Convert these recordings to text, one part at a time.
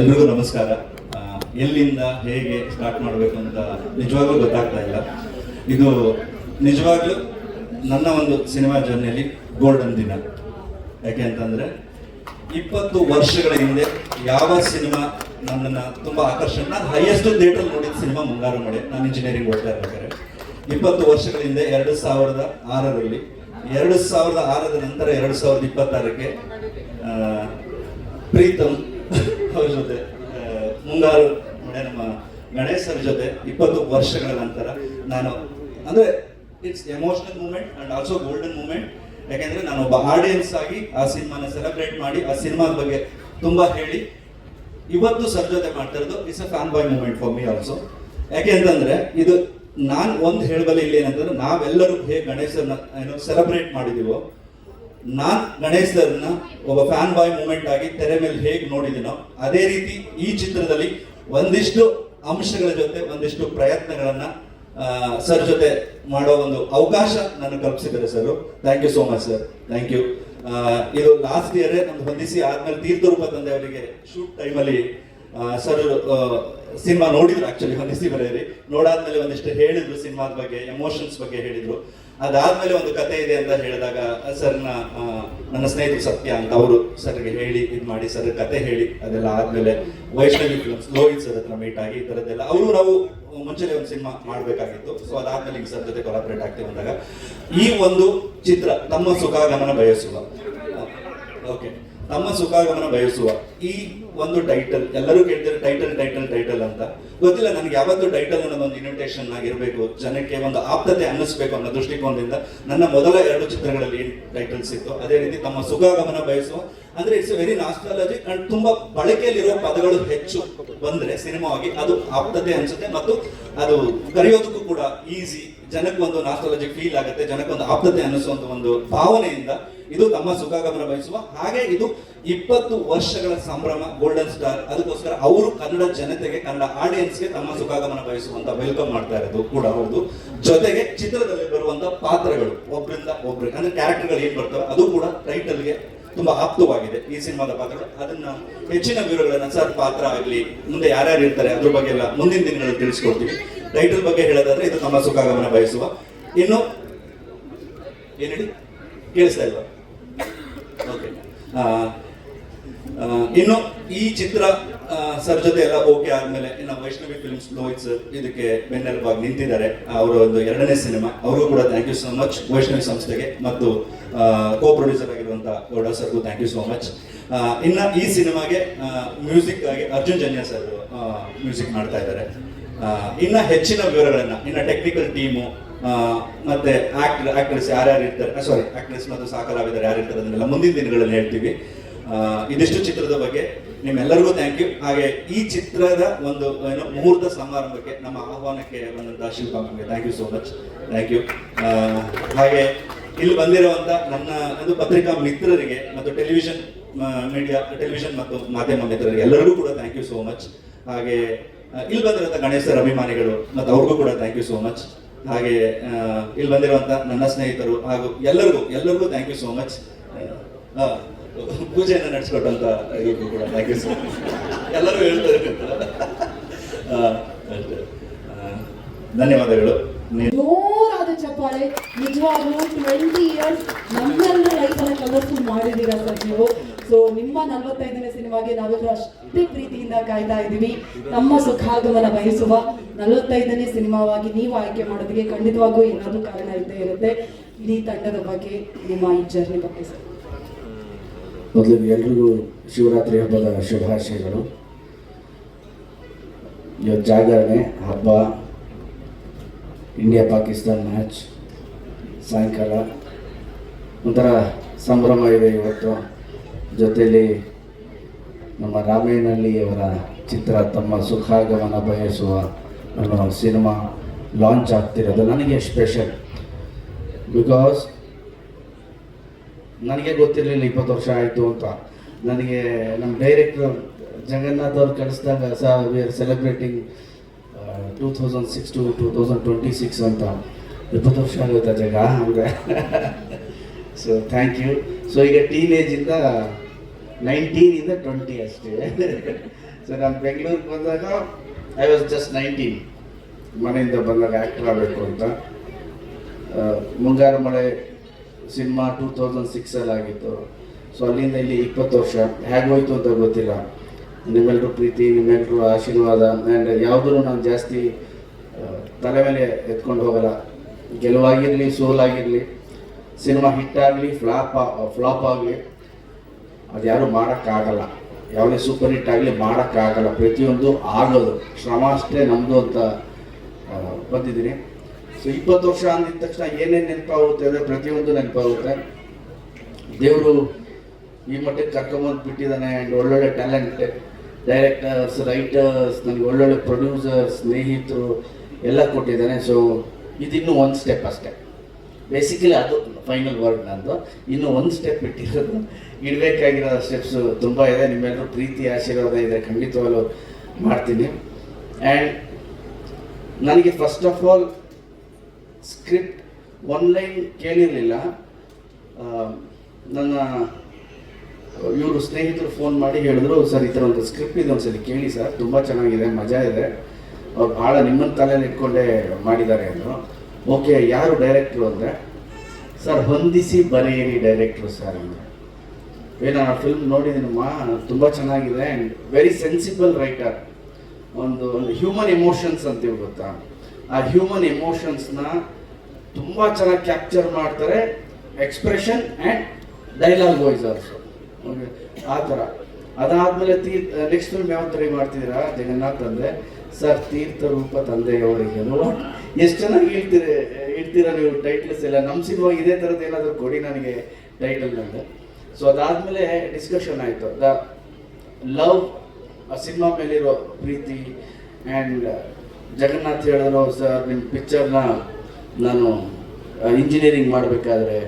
ಎಲ್ರಿಗೂ ನಮಸ್ಕಾರ. ಎಲ್ಲಿಂದ ಹೇಗೆ ಸ್ಟಾರ್ಟ್ ಮಾಡಬೇಕು ಅಂತ ನಿಜವಾಗ್ಲೂ ಗೊತ್ತಾಗ್ತಾ ಇಲ್ಲ. ಇದು ನಿಜವಾಗ್ಲೂ ನನ್ನ ಒಂದು ಸಿನಿಮಾ ಜರ್ನಿಯಲ್ಲಿ ಗೋಲ್ಡನ್ ದಿನ. ಯಾಕೆ ಅಂತಂದ್ರೆ ಇಪ್ಪತ್ತು ವರ್ಷಗಳ ಹಿಂದೆ ಯಾವ ಸಿನಿಮಾ ನನ್ನನ್ನು ತುಂಬಾ ಆಕರ್ಷಣೆ ಹೈಯೆಸ್ಟ್ ಥಿಯೇಟರ್ ನೋಡಿದ ಸಿನಿಮಾ ಮುಂಗಾರು ಮಳೆ. ನಾನು ಇಂಜಿನಿಯರಿಂಗ್ ಓದ್ತಾ ಇರ್ಬೇಕಾದ್ರೆ. ಇಪ್ಪತ್ತು ವರ್ಷಗಳ ಹಿಂದೆ ಎರಡು ಸಾವಿರದ ಆರರಲ್ಲಿ, ಎರಡು ಸಾವಿರದ ಆರರ ನಂತರ ಎರಡು ಸಾವಿರದ ಇಪ್ಪತ್ತಾರಕ್ಕೆ ಪ್ರೀತಮ್ ಅವ್ರ ಜೊತೆ ಮುಂಗಾರು ನಮ್ಮ ಗಣೇಶ್ ಸರ್ ಜೊತೆ ಇಪ್ಪತ್ತು ವರ್ಷಗಳ ನಂತರ ನಾನು, ಅಂದ್ರೆ it's emotional moment and also golden moment ಯಾಕೆಂದ್ರೆ ನಾನು ಒಬ್ಬ ಆಡಿಯನ್ಸ್ ಆಗಿ ಆ ಸಿನಿಮಾನ ಸೆಲೆಬ್ರೇಟ್ ಮಾಡಿ, ಆ ಸಿನಿಮಾದ ಬಗ್ಗೆ ತುಂಬಾ ಹೇಳಿ, ಇವತ್ತು ಸರ್ ಜೊತೆ ಮಾಡ್ತಾ ಇರೋದು it's a fan boy moment for me also ಯಾಕೆ ಅಂತಂದ್ರೆ ಇದು ನಾನು ಒಂದು ಹೇಳಬಲ್ಲ ಇಲ್ಲಿ ಏನಂತಂದ್ರೆ ನಾವೆಲ್ಲರೂ ಹೇಗೆ ಗಣೇಶನ ಏನು ಸೆಲೆಬ್ರೇಟ್ ಮಾಡಿದೀವೋ ನಾನ್ ಗಣೇಶ್ ಸರ್ನ ಒಬ್ಬ ಫ್ಯಾನ್ ಬಾಯ್ ಮೂಮೆಂಟ್ ಆಗಿ ತೆರೆ ಮೇಲೆ ಹೇಗೆ ನೋಡಿದ್ದೀನೋ ಅದೇ ರೀತಿ ಈ ಚಿತ್ರದಲ್ಲಿ ಒಂದಿಷ್ಟು ಅಂಶಗಳ ಜೊತೆ, ಒಂದಿಷ್ಟು ಪ್ರಯತ್ನಗಳನ್ನ ಸರ್ ಜೊತೆ ಮಾಡೋ ಒಂದು ಅವಕಾಶ ನನಗೆ ಕಲ್ಪಿಸಿದ್ದಾರೆ sir. Thank you so much sir thank you ಇದು ಲಾಸ್ಟ್ ಇಯರ್ ನಮ್ದು ಹೊಂದಿಸಿ ಆದ್ಮೇಲೆ ತೀರ್ಥರೂಪ ತಂದೆ ಅವರಿಗೆ ಶೂಟ್ ಟೈಮಲ್ಲಿ ಸರ್ ಸಿನಿಮಾ ನೋಡಿದ್ರು ಆಕ್ಚುಲಿ ಹೊಂದಿಸಿ ಬರೆಯಿರಿ. ನೋಡಾದ್ಮೇಲೆ ಒಂದಿಷ್ಟು ಹೇಳಿದ್ರು ಸಿನಿಮಾದ ಬಗ್ಗೆ ಎಮೋಷನ್ಸ್ ಬಗ್ಗೆ ಹೇಳಿದ್ರು. ಅದಾದ್ಮೇಲೆ ಒಂದು ಕತೆ ಇದೆ ಅಂತ ಹೇಳಿದಾಗ ಸರ್ ನನ್ನ ಸ್ನೇಹಿತರು ಸತ್ಯ ಅಂತ ಅವರು ಸರ್ಗೆ ಹೇಳಿ, ಇದು ಮಾಡಿ ಸರ್ ಕತೆ ಹೇಳಿ, ಅದೆಲ್ಲ ಆದ್ಮೇಲೆ ವೈಷ್ಣವಿ ಫಿಲ್ಮ್ಸ್ ಲೋಹಿತ್ ಸರ್ ಹತ್ರ ಮೀಟ್ ಆಗಿ, ಈ ಥರದ್ದೆಲ್ಲ ಅವರು ನಾವು ಮುಂಚೆನೆ ಒಂದು ಸಿನಿಮಾ ಮಾಡಬೇಕಾಗಿತ್ತು. ಸೊ ಅದಾದ್ಮೇಲೆ ಈಗ ಸರ್ ಜೊತೆ ಕೊಲಾಬ್ರೇಟ್ ಆಗ್ತೀವಿ ಅಂದಾಗ, ಈ ಒಂದು ಚಿತ್ರ ತಮ್ಮ ಸುಖಾಗಮನ ಬಯಸುವ. ಓಕೆ. ತಮ್ಮ ಸುಖಾಗಮನ ಬಯಸುವ. ಈ ಒಂದು ಟೈಟಲ್ ಎಲ್ಲರೂ ಕೇಳ್ತಾರೆ ಟೈಟಲ್ ಟೈಟಲ್ ಟೈಟಲ್ ಅಂತ. ಗೊತ್ತಿಲ್ಲ ನನಗೆ ಯಾವತ್ತು ಟೈಟಲ್ ಅನ್ನೋದು ಒಂದು ಇನ್ವಿಟೇಷನ್ ಆಗಿರಬೇಕು. ಜನಕ್ಕೆ ಒಂದು ಆಪ್ತತೆ ಅನ್ನಿಸ್ಬೇಕು ಅನ್ನೋ ದೃಷ್ಟಿಕೋನದಿಂದ ನನ್ನ ಮೊದಲ ಎರಡು ಚಿತ್ರಗಳಲ್ಲಿ ಟೈಟಲ್ಸ್ ಇತ್ತು ಅದೇ ರೀತಿ ತಮ್ಮ ಸುಖಾಗಮನ ಬಯಸುವ. ಅಂದ್ರೆ ಇಟ್ಸ್ ವೆರಿ ನಾಸ್ಟಾಲಜಿ ಅಂಡ್ ತುಂಬಾ ಬಳಕೆಯಲ್ಲಿರುವ ಪದಗಳು ಹೆಚ್ಚು ಬಂದ್ರೆ ಸಿನಿಮಾವಾಗಿ ಅದು ಆಪ್ತತೆ ಅನ್ಸುತ್ತೆ ಮತ್ತು ಅದು ಕರೆಯೋದಕ್ಕೂ ಕೂಡ ಈಸಿ ಜನಕ್ಕೆ ಒಂದು ನಾಸ್ಟಾಲಜಿ ಫೀಲ್ ಆಗುತ್ತೆ, ಜನಕ್ಕೆ ಒಂದು ಆಪ್ತತೆ ಅನ್ನಿಸುವಂತ ಒಂದು ಭಾವನೆಯಿಂದ ಇದು ತಮ್ಮ ಸುಖಾಗಮನ ಬಯಸುವ. ಹಾಗೆ ಇದು ಇಪ್ಪತ್ತು ವರ್ಷಗಳ ಸಂಭ್ರಮ ಗೋಲ್ಡನ್ ಸ್ಟಾರ್ ಅದಕ್ಕೋಸ್ಕರ ಅವರು ಕನ್ನಡ ಜನತೆಗೆ, ಕನ್ನಡ ಆಡಿಯನ್ಸ್ಗೆ ತಮ್ಮ ಸುಖಾಗಮನ ಬಯಸುವಂತ ವೆಲ್ಕಮ್ ಮಾಡ್ತಾ ಇರೋದು ಕೂಡ ಹೌದು. ಜೊತೆಗೆ ಚಿತ್ರದಲ್ಲಿ ಬರುವಂತ ಪಾತ್ರಗಳು ಒಬ್ಬರಿಂದ ಒಬ್ರು, ಅಂದ್ರೆ ಕ್ಯಾರೆಕ್ಟರ್ಗಳು ಏನ್ ಬರ್ತವೆ ಅದು ಕೂಡ ಟೈಟಲ್ಗೆ ತುಂಬಾ ಆಪ್ತವಾಗಿದೆ ಈ ಸಿನಿಮಾದ ಪಾತ್ರಗಳು. ಅದನ್ನ ಹೆಚ್ಚಿನ ವಿವರಗಳನ್ನ ಸರ್ ಪಾತ್ರ ಆಗಲಿ, ಮುಂದೆ ಯಾರ್ಯಾರು ಇರ್ತಾರೆ, ಅದ್ರ ಬಗ್ಗೆ ಎಲ್ಲ ಮುಂದಿನ ದಿನಗಳಲ್ಲಿ ತಿಳಿಸ್ಕೊಡ್ತೀವಿ. ಟೈಟಲ್ ಬಗ್ಗೆ ಹೇಳೋದಾದ್ರೆ ಇದು ತಮ್ಮ ಸುಖಾಗಮನ ಬಯಸುವ. ಇನ್ನು ಏನೇಳಿ ಕೇಳಿಸ್ತಾ ಇಲ್ವಾ? ಓಕೆ ಇನ್ನು ಈ ಚಿತ್ರ ಸರ್ ಜೊತೆ ಎಲ್ಲ ಓಕೆ ಆದ್ಮೇಲೆ ಇನ್ನು ವೈಷ್ಣವಿ ಫಿಲ್ಮ್ಸ್ ಲೋಹಿತ್ ಸರ್ ಇದಕ್ಕೆ ಬೆನ್ನೆಲುಬಾಗಿ ನಿಂತಿದ್ದಾರೆ. ಅವರ ಒಂದು ಎರಡನೇ ಸಿನಿಮಾ ಅವರು ಕೂಡ thank you so much Vaishnavi ಸಂಸ್ಥೆಗೆ ಮತ್ತು ಕೋ ಪ್ರೊಡ್ಯೂಸರ್ ಆಗಿರುವಂತ ಗೌಡ ಸರ್ಗೂ ಥ್ಯಾಂಕ್ ಯು ಸೋ ಮಚ್ ಇನ್ನ ಈ ಸಿನಿಮಾಗೆ ಮ್ಯೂಸಿಕ್ ಆಗಿ ಅರ್ಜುನ್ ಜನ್ಯ ಸರ್ ಮ್ಯೂಸಿಕ್ ಮಾಡ್ತಾ ಇದ್ದಾರೆ. ಇನ್ನ ಹೆಚ್ಚಿನ ವಿವರಗಳನ್ನ, ಇನ್ನ ಟೆಕ್ನಿಕಲ್ ಟೀಮು ಮತ್ತೆ ಆಕ್ಟರ್ ಆಕ್ಟ್ರೆಸ್ ಯಾರ್ಯಾರು ಇರ್ತಾರೆ ಸಾರಿ ಆಕ್ಟ್ರೆಸ್ ಮತ್ತು ಸಹ ಯಾರು ಇರ್ತಾರೆ ಅದನ್ನೆಲ್ಲ ಮುಂದಿನ ದಿನಗಳಲ್ಲಿ ಹೇಳ್ತೀವಿ. ಇದಿಷ್ಟು ಚಿತ್ರದ ಬಗ್ಗೆ ನಿಮ್ಮೆಲ್ಲರಿಗೂ ಥ್ಯಾಂಕ್ ಯು ಹಾಗೆ ಈ ಚಿತ್ರದ ಒಂದು, ಏನು, ಮುಹೂರ್ತ ಸಮಾರಂಭಕ್ಕೆ ನಮ್ಮ ಆಹ್ವಾನಕ್ಕೆ ಬಂದಂತಹ ಶಿವಕಾಂತ್ಗೆ thank you so much thank you ಹಾಗೆ ಇಲ್ಲಿ ಬಂದಿರುವಂತ ನನ್ನ, ಒಂದು ಪತ್ರಿಕಾ ಮಿತ್ರರಿಗೆ ಮತ್ತು ಟೆಲಿವಿಷನ್ ಮೀಡಿಯಾ ಟೆಲಿವಿಷನ್ ಮತ್ತು ಮಾಧ್ಯಮ ಮಿತ್ರರಿಗೆ ಎಲ್ಲರಿಗೂ ಕೂಡ ಥ್ಯಾಂಕ್ ಯು ಸೋ ಮಚ್ ಹಾಗೆ ಇಲ್ಲಿ ಬಂದಿರುವಂತ ಗಣೇಶರ ಅಭಿಮಾನಿಗಳು ಮತ್ತು ಅವ್ರಿಗೂ ಕೂಡ ಥ್ಯಾಂಕ್ ಯು ಸೋ ಮಚ್ ಹಾಗೆ ಇಲ್ಲಿ ಬಂದಿರುವಂತ ನನ್ನ ಸ್ನೇಹಿತರು ಹಾಗೂ ಎಲ್ಲರಿಗೂ ಎಲ್ಲರಿಗೂ ಥ್ಯಾಂಕ್ ಯು ಸೋ ಮಚ್ ಪೂಜೆಯನ್ನು ನಡೆಸ್ಕೊಟ್ಟಂತ ಇವ್ರಿಗೂ ಕೂಡ ಥ್ಯಾಂಕ್ ಎಲ್ಲರೂ ಹೇಳ್ತಾರೆ. ಧನ್ಯವಾದಗಳು. ಜೋರಾದ ಚಪ್ಪಾಳೆ ನಿಜವಾಗ್ಲೂ ಟ್ವೆಂಟಿ ಇಯರ್ಸ್ ನಮ್ಮೆಲ್ಲರ ಲೈಫನ್ನ ಕಲರ್ಫುಲ್ ಮಾಡಿದ್ದೀರಾ ಸರ್ ನೀವು? ಸೊ ನಿಮ್ಮ ನಲವತ್ತೈದನೇ ಸಿನಿಮಾಗೆ ನಾವೆಲ್ಲರೂ ಅಷ್ಟೇ ಪ್ರೀತಿಯಿಂದ ಕಾಯ್ತಾ ಇದ್ದೀವಿ. ನಮ್ಮ ಸುಖಾಗಮನ ಬಯಸುವ ನಲವತ್ತೈದನೇ ಸಿನಿಮಾವಾಗಿ ನೀವು ಆಯ್ಕೆ ಮಾಡೋದಕ್ಕೆ ಖಂಡಿತವಾಗೂ ಏನಾದರೂ ಕಾರಣ ಇದ್ದೇ ಇರುತ್ತೆ. ಇಡೀ ತಂಡದ ಬಗ್ಗೆ ನಿಮ್ಮ ಈ ಜರ್ನಿ ಬಗ್ಗೆ ಸರ್. ಮೊದಲಿಗೆ ಎಲ್ರಿಗೂ ಶಿವರಾತ್ರಿ ಹಬ್ಬದ ಶುಭಾಶಯಗಳು. ಇವತ್ತು ಜಾಗರಣೆ, ಹಬ್ಬ ಇಂಡಿಯಾ ಪಾಕಿಸ್ತಾನ್ ಮ್ಯಾಚ್ ಸಾಯಂಕಾಲ. ಒಂಥರ ಸಂಭ್ರಮ ಇದೆ ಇವತ್ತು. ಜೊತೆಯಲ್ಲಿ ನಮ್ಮ ರಾಮಾಯಣಲ್ಲಿಯವರ ಚಿತ್ರ, ತಮ್ಮ ಸುಖಾಗಮನ ಬಯಸುವ ಅನ್ನೋ ಸಿನಿಮಾ ಲಾಂಚ್ ಆಗ್ತಿರೋದು. ನನಗೆ ಸ್ಪೆಷಲ್ ಬಿಕಾಸ್ ನನಗೆ ಗೊತ್ತಿರಲಿಲ್ಲ ಇಪ್ಪತ್ತು ವರ್ಷ ಆಯಿತು ಅಂತ. ನನಗೆ ನಮ್ಮ ಡೈರೆಕ್ಟರ್ ಜಗನ್ನಾಥ್ ಅವ್ರು ಕಳಿಸಿದಾಗ so we are celebrating two thousand six to two thousand twenty six ಅಂತ. ಇಪ್ಪತ್ತು ವರ್ಷ ಆಗುತ್ತೆ ಜಗ? ಅಂದರೆ ಸೊ ಥ್ಯಾಂಕ್ ಯು ಸೊ ಈಗ ಟೀನೇಜಿಂದ ನೈನ್ಟೀನಿಂದ ಟ್ವೆಂಟಿ ಅಷ್ಟೇ. ಸೊ ನಾನು ಬೆಂಗಳೂರಿಗೆ ಬಂದಾಗ ಐ ವಾಸ್ ಜಸ್ಟ್ ನೈನ್ಟೀನ್ ಮನೆಯಿಂದ ಬಂದಾಗ ಆ್ಯಕ್ಟರ್ ಆಗಬೇಕು ಅಂತ. ಮುಂಗಾರು ಮಳೆ ಸಿನಿಮಾ ಟೂ ತೌಸಂಡ್ ಸಿಕ್ಸಲ್ಲಿ ಆಗಿತ್ತು. ಸೊ ಅಲ್ಲಿಂದ ಇಲ್ಲಿ ಇಪ್ಪತ್ತು ವರ್ಷ. ಹೋಯ್ತು ಅಂತ ಗೊತ್ತಿಲ್ಲ. ನಿಮ್ಮೆಲ್ಲರೂ ಪ್ರೀತಿ ನಿಮ್ಮೆಲ್ಲರೂ ಆಶೀರ್ವಾದ. ಆ್ಯಂಡ್ ಯಾವುದೂ ನಾನು ಜಾಸ್ತಿ ತಲೆ ಮೇಲೆ ಎತ್ಕೊಂಡು ಹೋಗಲ್ಲ. ಗೆಲುವಾಗಿರಲಿ, ಸೋಲಾಗಿರಲಿ, ಸಿನಿಮಾ ಹಿಟ್ ಆಗಲಿ ಫ್ಲಾಪ್ ಫ್ಲಾಪ್ ಆಗಲಿ ಅದು ಯಾರು ಮಾಡೋಕ್ಕಾಗಲ್ಲ. ಯಾವುದೇ ಸೂಪರ್ ಹಿಟ್ ಆಗಲಿ ಮಾಡೋಕ್ಕಾಗಲ್ಲ. ಪ್ರತಿಯೊಂದು ಆಗೋದು. ಶ್ರಮ ಅಷ್ಟೇ ನಮ್ಮದು ಅಂತ ಬಂದಿದ್ದೀನಿ. ಸೊ ಇಪ್ಪತ್ತು ವರ್ಷ ಅಂದಿದ ತಕ್ಷಣ ಏನೇನು ನೆನಪಾಗುತ್ತೆ ಅಂದರೆ ಪ್ರತಿಯೊಂದು ನೆನಪಾಗುತ್ತೆ. ದೇವರು ಈ ಮಟ್ಟಕ್ಕೆ ಕರ್ಕೊಂಬಂದು ಬಿಟ್ಟಿದ್ದಾನೆ ಆ್ಯಂಡ್ ಒಳ್ಳೊಳ್ಳೆ ಟ್ಯಾಲೆಂಟ್ ಡೈರೆಕ್ಟರ್ಸ್ ರೈಟರ್ಸ್ ನನಗೆ ಒಳ್ಳೊಳ್ಳೆ ಪ್ರೊಡ್ಯೂಸರ್ಸ್ ಸ್ನೇಹಿತರು ಎಲ್ಲ ಕೊಟ್ಟಿದ್ದಾನೆ. ಸೊ ಇದಿನ್ನೂ ಒಂದು ಸ್ಟೆಪ್ ಅಷ್ಟೇ. ಬೇಸಿಕಲಿ ಅದು ಫೈನಲ್ ವರ್ಡ್ ನಂದು. ಇನ್ನೂ ಒಂದು ಸ್ಟೆಪ್ ಇಟ್ಟಿರೋದು ಇಡಬೇಕಾಗಿರೋ ಸ್ಟೆಪ್ಸು ತುಂಬ ಇದೆ. ನಿಮ್ಮೆಲ್ಲರೂ ಪ್ರೀತಿ, ಆಶೀರ್ವಾದ ಇದೆ ಖಂಡಿತವಾಗಲೂ ಮಾಡ್ತೀನಿ. ಆ್ಯಂಡ್ ನನಗೆ first of all script one line ಕೇಳಿರಲಿಲ್ಲ. ನನ್ನ, ಇವರು ಸ್ನೇಹಿತರು ಫೋನ್ ಮಾಡಿ ಹೇಳಿದ್ರು, ಸರ್, ಈ ಥರ ಒಂದು ಸ್ಕ್ರಿಪ್ಟ್ ಇದೆ ಒಂದ್ಸಲಿ ಕೇಳಿ ಸರ್, ತುಂಬ ಚೆನ್ನಾಗಿದೆ, ಮಜಾ ಇದೆ. ಅವ್ರು ಭಾಳ ನಿಮ್ಮನ್ನ ತಲೆಯಲ್ಲಿ ಇಟ್ಕೊಂಡೇ ಮಾಡಿದ್ದಾರೆ ಅಂದರು. ಓಕೆ, ಯಾರು ಡೈರೆಕ್ಟ್ರು ಅಂದರೆ? ಸರ್, ಹೊಂದಿಸಿ ಬರೆಯಿರಿ ಡೈರೆಕ್ಟ್ರು ಸರ್, ಅಂದರೆ. ಏ ಆ ಫಿಲ್ಮ್ ನೋಡಿದ್ದೀನಮ್ಮ ತುಂಬ ಚೆನ್ನಾಗಿದೆ ಆ್ಯಂಡ್ ವೆರಿ ಸೆನ್ಸಿಬಲ್ ರೈಟರ್ ಒಂದು ಒಂದು ಹ್ಯೂಮನ್ ಎಮೋಷನ್ಸ್ ಅಂತೀವಿ ಗೊತ್ತಾ? ಆ ಹ್ಯೂಮನ್ ಎಮೋಷನ್ಸ್ನ ತುಂಬ ಚೆನ್ನಾಗಿ ಕ್ಯಾಪ್ಚರ್ ಮಾಡ್ತಾರೆ expression and dialogue voice also okay ಆ ಥರ. ಅದಾದಮೇಲೆ ತೀರ್ಥ ನೆಕ್ಸ್ಟ್ ಫಿಲ್ಮ್ ಯಾವ ಥರ ಮಾಡ್ತಿದ್ದೀರಾ ಜಗನ್ನಾಥ್ ಅಂದರೆ ಸರ್, ತೀರ್ಥ ರೂಪ ತಂದೆಯವರಿಗೆ. ಎಷ್ಟು ಚೆನ್ನಾಗಿ ಹೇಳ್ತೀರಿ, ಇಡ್ತೀರಾ ನೀವು ಟೈಟಲ್ಸ್ ಎಲ್ಲ? ನಮ್ಮ ಸಿನಿಮಾ ಇದೇ ಥರದ್ದು ಏನಾದರೂ ಕೊಡಿ ನನಗೆ ಟೈಟಲ್ ನನಗೆ ಸೊ ಅದಾದಮೇಲೆ ಡಿಸ್ಕಷನ್ ಆಯಿತು. ದ ಲವ್, ಆ ಸಿನಿಮಾ ಮೇಲಿರೋ ಪ್ರೀತಿ ಆ್ಯಂಡ್ ಜಗನ್ನಾಥ್ ಹೇಳಿದ್ರು ಸರ್ ನಿಮ್ಮ ಪಿಕ್ಚರ್ನ ನಾನು ಇಂಜಿನಿಯರಿಂಗ್ ಮಾಡಬೇಕಾದ್ರೆ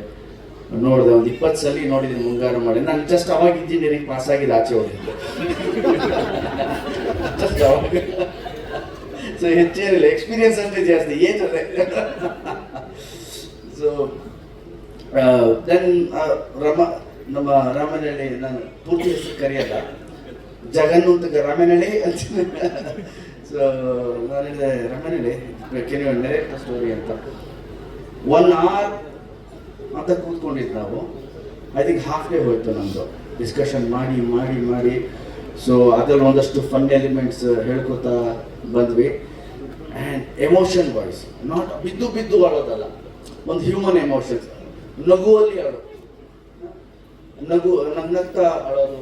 ನೋಡಿದೆ, ಒಂದು ಇಪ್ಪತ್ತು ಸಲ ನೋಡಿದ್ದೀನಿ ಮುಂಗಾರು ಮಾಡಿ. ನಾನು ಜಸ್ಟ್ ಅವಾಗ ಇಂಜಿನಿಯರಿಂಗ್ ಪಾಸ್ ಆಗಿದ್ದು ಆಚೆ ಹೋಗಿದ್ದೆ ಜಸ್ಟ್ ಅವಾಗ. ಸೊ ಹೆಚ್ಚೇನಿಲ್ಲ ಎಕ್ಸ್ಪೀರಿಯನ್ಸ್ ಅಷ್ಟೇ ಜಾಸ್ತಿ ಏಜ್ ಅದೇ. ಸೊ ದೆನ್ ರಮ, ನಮ್ಮ ರಾಮನಹಳ್ಳಿ, ನಾನು ಪೂರ್ತಿ ಹೆಸರು ಕರೆಯಲ್ಲ. ಜಗನ್ನು ಅಂತ ರಾಮನಹಳ್ಳಿ ಅಂತ. ಸೊ ನಾನು ಹೇಳಿದೆ ರಾಮನಹಳ್ಳಿ ಕೆನಿ ಡೈರೆಕ್ಟ್ ಸ್ಟೋರಿ ಅಂತ. ಒನ್ ಆರ್ ಅಂತ ಕೂತ್ಕೊಂಡಿದ್ದು ನಾವು. ಐ ಥಿಂಕ್ ಹಾಫ್ ಡೇ ಹೋಯಿತು ನಮ್ಮದು ಡಿಸ್ಕಷನ್ ಮಾಡಿ ಮಾಡಿ ಮಾಡಿ. ಸೊ ಅದರಲ್ಲಿ ಒಂದಷ್ಟು ಫನ್ ಎಲಿಮೆಂಟ್ಸ್ ಹೇಳ್ಕೊತಾ ಬಂದ್ವಿ. ಆ್ಯಂಡ್ ಎಮೋಷನ್ ವಾಯ್ಸ್ ನಾಟ್ ಬಿದ್ದು ಬಿದ್ದು ಆಡೋದಲ್ಲ. ಒಂದು ಹ್ಯೂಮನ್ ಎಮೋಷನ್ಸ್ ನಗುವಲ್ಲಿ ಆಡೋದು. ನಗು, ನಗ್ನಗ್ತಾ ಅಳೋದು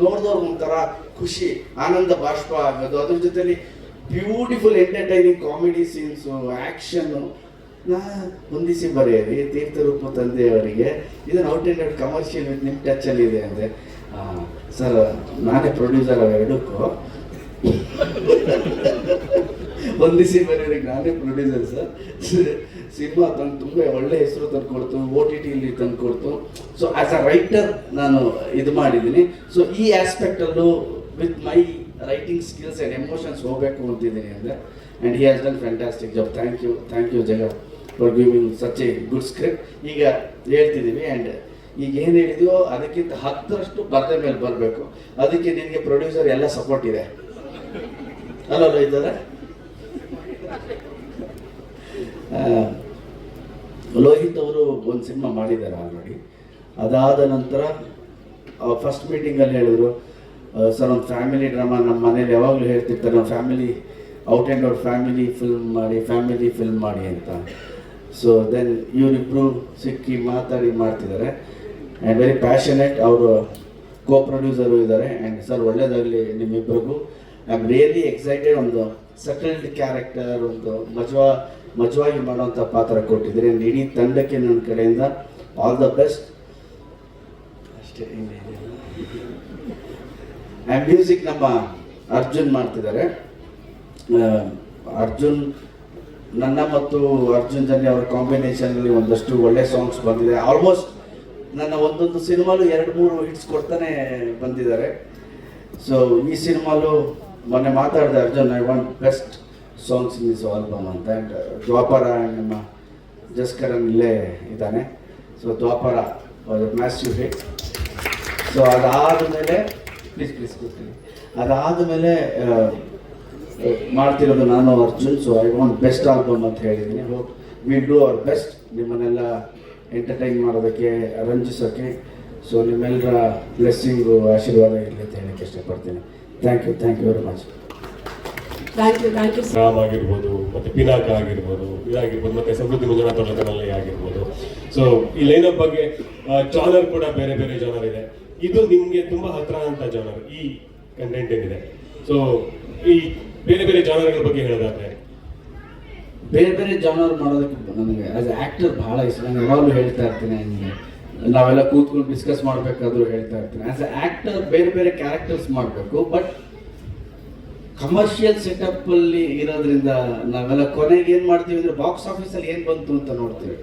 ನೋಡಿದವ್ರಿಗೆ ಒಂಥರ ಖುಷಿ, ಆನಂದ ಬಾಷ್ಪ ಆಗೋದು. ಅದ್ರ ಜೊತೆಲಿ ಬ್ಯೂಟಿಫುಲ್ ಎಂಟರ್ಟೈನಿಂಗ್ ಕಾಮಿಡಿ ಸೀನ್ಸು ಆ್ಯಕ್ಷನ್ನು ನಾ ಹೊಂದಿಸಿ ಬರೆಯಿರಿ ತೀರ್ಥರೂಪ ತಂದೆಯವರಿಗೆ. ಇದನ್ನು out and out commercial with ನಿಮ್ಮ ಟಚಲ್ಲಿ ಇದೆ ಅಂದರೆ ಸರ್, ನಾನೇ ಪ್ರೊಡ್ಯೂಸರ್ ಎರಡಕ್ಕೂ ಹೊಂದಿಸಿ ಬರೆಯೋರಿಗೆ ನಾನೇ ಪ್ರೊಡ್ಯೂಸರ್ ಸರ್. ಸಿನಿಮಾ ತಂದು ತುಂಬ ಒಳ್ಳೆ ಹೆಸರು ತಂದು ಕೊಡ್ತು ಓ ಟಿ ಟಿಲಿ ತಂದು ಕೊಡ್ತು. ಸೊ ಆ್ಯಸ್ ಅ ರೈಟರ್ ನಾನು ಇದು ಮಾಡಿದ್ದೀನಿ. ಸೊ ಈ ಆಸ್ಪೆಕ್ಟಲ್ಲೂ with my writing skills and emotions ಹೋಗಬೇಕು ಅಂತಿದ್ದೀನಿ ಅಂದರೆ and he has done fantastic job thank you thank you Jaga for giving such a good script ಈಗ ಹೇಳ್ತಿದ್ದೀವಿ ಆ್ಯಂಡ್ ಈಗ ಏನು ಹೇಳಿದೆಯೋ, ಅದಕ್ಕಿಂತ ಹತ್ತರಷ್ಟು ಬರ್ದೆ ಮೇಲೆ ಬರಬೇಕು. ಅದಕ್ಕೆ ನಿನಗೆ ಪ್ರೊಡ್ಯೂಸರ್ ಎಲ್ಲ ಸಪೋರ್ಟ್ ಇದೆ. ಅಲ್ಲ ಇದ್ದಾರೆ? ಲೋಹಿತ್ ಅವರು ಒಂದು ಸಿನಿಮಾ ಮಾಡಿದ್ದಾರೆ ಆಲ್ರೆಡಿ. ಅದಾದ ನಂತರ ಫಸ್ಟ್ ಮೀಟಿಂಗಲ್ಲಿ ಹೇಳಿದ್ರು ಸರ್, ಒಂದು ಫ್ಯಾಮಿಲಿ ಡ್ರಾಮಾ ನಮ್ಮ ಮನೇಲಿ ಯಾವಾಗಲೂ ಹೇಳ್ತಿರ್ತಾರೆ ನಮ್ಮ family out and out family film ಮಾಡಿ ಫ್ಯಾಮಿಲಿ ಫಿಲ್ಮ್ ಮಾಡಿ ಅಂತ. ಸೊ ದೆನ್ ಇವರಿಬ್ಬರು ಸಿಕ್ಕಿ ಮಾತಾಡಿ ಮಾಡ್ತಿದ್ದಾರೆ. ಆ್ಯಂಡ್ ವೆರಿ ಪ್ಯಾಷನೆಟ್ ಅವರು ಕೋ ಪ್ರೊಡ್ಯೂಸರು ಇದ್ದಾರೆ. ಆ್ಯಂಡ್ ಸರ್ ಒಳ್ಳೆಯದಾಗಲಿ ನಿಮ್ಮಿಬ್ಬರಿಗೂ ಐ ಆಮ್ ರಿಯಲಿ ಎಕ್ಸೈಟೆಡ್ ಒಂದು ಸಟಲ್ಡ್ ಕ್ಯಾರೆಕ್ಟರ್ ಒಂದು ಮಜವಾ ಮಜವಾಗಿ ಮಾಡುವಂಥ ಪಾತ್ರ ಕೊಟ್ಟಿದ್ದೀರಿ ಆ್ಯಂಡ್ ಇಡೀ ತಂಡಕ್ಕೆ ನನ್ನ ಕಡೆಯಿಂದ ಆಲ್ ದ ಬೆಸ್ಟ್ ಅಷ್ಟೇ ಆ್ಯಂಡ್ ಮ್ಯೂಸಿಕ್ ನಮ್ಮ ಅರ್ಜುನ್ ಮಾಡ್ತಿದ್ದಾರೆ. ಅರ್ಜುನ್, ನನ್ನ ಮತ್ತು ಅರ್ಜುನ್ ಜನ್ಯ ಅವರ ಕಾಂಬಿನೇಷನಲ್ಲಿ ಒಂದಷ್ಟು ಒಳ್ಳೆ ಸಾಂಗ್ಸ್ ಬಂದಿದೆ. ಆಲ್ಮೋಸ್ಟ್ ನನ್ನ ಒಂದೊಂದು ಸಿನಿಮಾಲು ಎರಡು ಮೂರು ಹಿಟ್ಸ್ ಕೊಡ್ತಾನೆ ಬಂದಿದ್ದಾರೆ. ಸೊ ಈ ಸಿನಿಮಾಲು ಮೊನ್ನೆ ಮಾತಾಡಿದೆ Arjun I want best songs in his album ಅಂತ. ಆ್ಯಂಡ್ ದ್ವಾಪರ ಆ್ಯಂಡ್ ನಮ್ಮ ಜಸ್ಕರನ್ ಇಲ್ಲೇ ಇದ್ದಾನೆ. So Dwapara massive hit so ಅದಾದಮೇಲೆ ಪ್ಲೀಸ್ ಪ್ಲೀಸ್ ಅದಾದ ಅದಾದಮೇಲೆ ಮಾಡ್ತಿರೋದು ನಾನು, Arjun. So I want best album ಅಂತ ಹೇಳಿದ್ದೀನಿ. Hope we do our best ನಿಮ್ಮನ್ನೆಲ್ಲ ಎಂಟರ್ಟೈನ್ ಮಾಡೋದಕ್ಕೆ ರಂಜಿಸೋಕ್ಕೆ ಸೊ ನಿಮ್ಮೆಲ್ಲರ ಬ್ಲೆಸ್ಸಿಂಗು ಆಶೀರ್ವಾದ ಇರಲಿ ಅಂತ ಹೇಳಕ್ಕೆ ಇಷ್ಟಪಡ್ತೀನಿ. Thank you thank you very much thank you thank you Ram ಆಗಿರ್ಬೋದು ಮತ್ತೆ ಪಿನಾಕ ಆಗಿರ್ಬೋದು ಇದಾಗಿರ್ಬೋದು ಮತ್ತೆ ಸಮೃದ್ಧಿ ಮಂಜುನಾಥ್ ಅವರ ಆಗಿರ್ಬೋದು. ಸೊ ಈ ಲೈನಪ್ ಬಗ್ಗೆ ಜಾನರ್ ಕೂಡ ಬೇರೆ ಬೇರೆ ಜಾನರ್ ಇದೆ ಇದು ನಿಮಗೆ ತುಂಬಾ ಹತ್ರ ಅಂತ ಜಾನರ್ ಈ ಕಂಟೆಂಟ್ ಏನಿದೆ. ಸೊ ಈ ಬೇರೆ ಬೇರೆ ಜಾನರ್ಗಳ ಬಗ್ಗೆ ಹೇಳೋದಾದ್ರೆ. ಬೇರೆ ಬೇರೆ ಜಾನರ್ ಮಾಡೋದಕ್ಕೆ ನನಗೆ ಆಸ್ ಆ್ಯಕ್ಟರ್ ಭಾಳ ಇಷ್ಟ. ನಾನು ಯಾವಾಗಲೂ ಹೇಳ್ತಾ ಇರ್ತೀನಿ ನನಗೆ ನಾವೆಲ್ಲ ಕೂತ್ಕೊಂಡು ಡಿಸ್ಕಸ್ ಮಾಡಬೇಕಾದ್ರೂ ಹೇಳ್ತಾ ಇರ್ತೀನಿ. ಆಸ್ ಎ ಆ್ಯಕ್ಟರ್ ಬೇರೆ ಬೇರೆ ಕ್ಯಾರೆಕ್ಟರ್ಸ್ ಮಾಡಬೇಕು ಬಟ್ ಕಮರ್ಷಿಯಲ್ ಸೆಟಪ್ಪಲ್ಲಿ ಇರೋದ್ರಿಂದ ನಾವೆಲ್ಲ ಕೊನೆಗೆ ಏನು ಮಾಡ್ತೀವಿ ಅಂದರೆ ಬಾಕ್ಸ್ ಆಫೀಸಲ್ಲಿ ಏನು ಬಂತು ಅಂತ ನೋಡ್ತೀವಿ.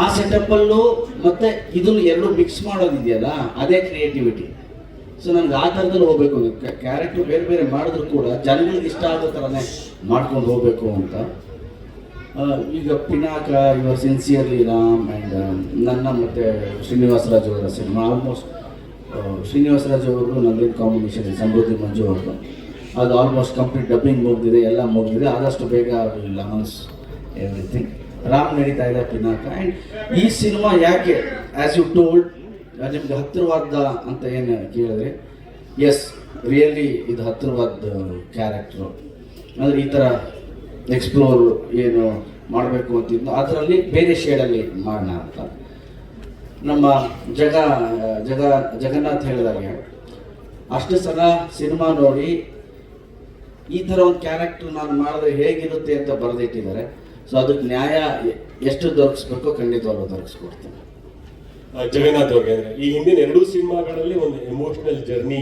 ಆ ಸೆಟಪ್ಪಲ್ಲೂ ಮತ್ತೆ ಇದನ್ನು ಎರಡು ಮಿಕ್ಸ್ ಮಾಡೋದಿದೆಯಲ್ಲ, ಅದೇ ಕ್ರಿಯೇಟಿವಿಟಿ ಸೊ ನನಗೆ ಆ ಥರದಲ್ಲಿ ಹೋಗ್ಬೇಕು ಕ್ಯಾರೆಕ್ಟರ್ ಬೇರೆ ಬೇರೆ ಮಾಡಿದ್ರು ಕೂಡ ಜನಗಳಿಗೆ ಇಷ್ಟ ಆಗೋ ಥರನೇ ಮಾಡ್ಕೊಂಡು ಹೋಗಬೇಕು ಅಂತ. ಈಗ ಪಿನಾಕ ಇವ ಸಿನ್ಸಿಯರ್ಲಿ ರಾಮ್ ಆ್ಯಂಡ್ ನನ್ನ ಮತ್ತು ಶ್ರೀನಿವಾಸ ರಾಜು ಅವರ ಸಿನಿಮಾ ಆಲ್ಮೋಸ್ಟ್ ಶ್ರೀನಿವಾಸ ರಾಜು ಅವರು ನಂದೇನು ಕಾಂಬಿನೇಷನ್ ಸಮೃದ್ಧಿ ಮಂಜು ಅವರು ಅದು ಆಲ್ಮೋಸ್ಟ್ ಕಂಪ್ಲೀಟ್ ಡಬ್ಬಿಂಗ್ ಮುಗಿದಿದೆ, ಎಲ್ಲ ಮುಗಿದಿದೆ, ಆದಷ್ಟು ಬೇಗ ಅನೌನ್ಸ್ ಎವ್ರಿಥಿಂಗ್ ರಾಮ್ ನಡೀತಾ ಇದೆ ಪಿನಾಕ ಆ್ಯಂಡ್ ಈ ಸಿನಿಮಾ ಯಾಕೆ ಆ್ಯಸ್ ಯು ಟೋಲ್ಡ್ ನಿಮ್ಗೆ ಹತ್ತಿರವಾದ ಅಂತ ಏನು ಕೇಳಿದ್ರೆ ಎಸ್ ರಿಯಲಿ ಇದು ಹತ್ತಿರವಾದ ಕ್ಯಾರೆಕ್ಟ್ರು ಅಂದರೆ ಈ ಥರ ಎಕ್ಸ್ಪ್ಲೋರ್ ಏನು ಮಾಡಬೇಕು ಅಂತಿದ್ದು ಅದರಲ್ಲಿ ಬೇರೆ ಶೇಡಲ್ಲಿ ಮಾಡೋಣ ಅಂತ. ನಮ್ಮ ಜಗ ಜಗ, ಜಗನ್ನಾಥ್ ಹೇಳಿದಾಗೆ, ಅಷ್ಟು ಸಲ ಸಿನಿಮಾ ನೋಡಿ ಈ ಥರ ಒಂದು ಕ್ಯಾರೆಕ್ಟರ್ ನಾನು ಮಾಡಿದ್ರೆ ಹೇಗಿರುತ್ತೆ ಅಂತ ಬರೆದಿಟ್ಟಿದ್ದಾರೆ. ಸೊ ಅದಕ್ಕೆ ನ್ಯಾಯ ಎಷ್ಟು ದೊರಕಿಸ್ಬೇಕೋ ಖಂಡಿತವಾಗ್ಲೂ ದೊರಕಿಸ್ಕೊಡ್ತೀನಿ ಜಗನ್ನಾಥ್ ಅವ್ರಿಗೆ ಈ ಹಿಂದಿನ ಎರಡೂ ಸಿನಿಮಾಗಳಲ್ಲಿ ಒಂದು ಎಮೋಷನಲ್ ಜರ್ನಿ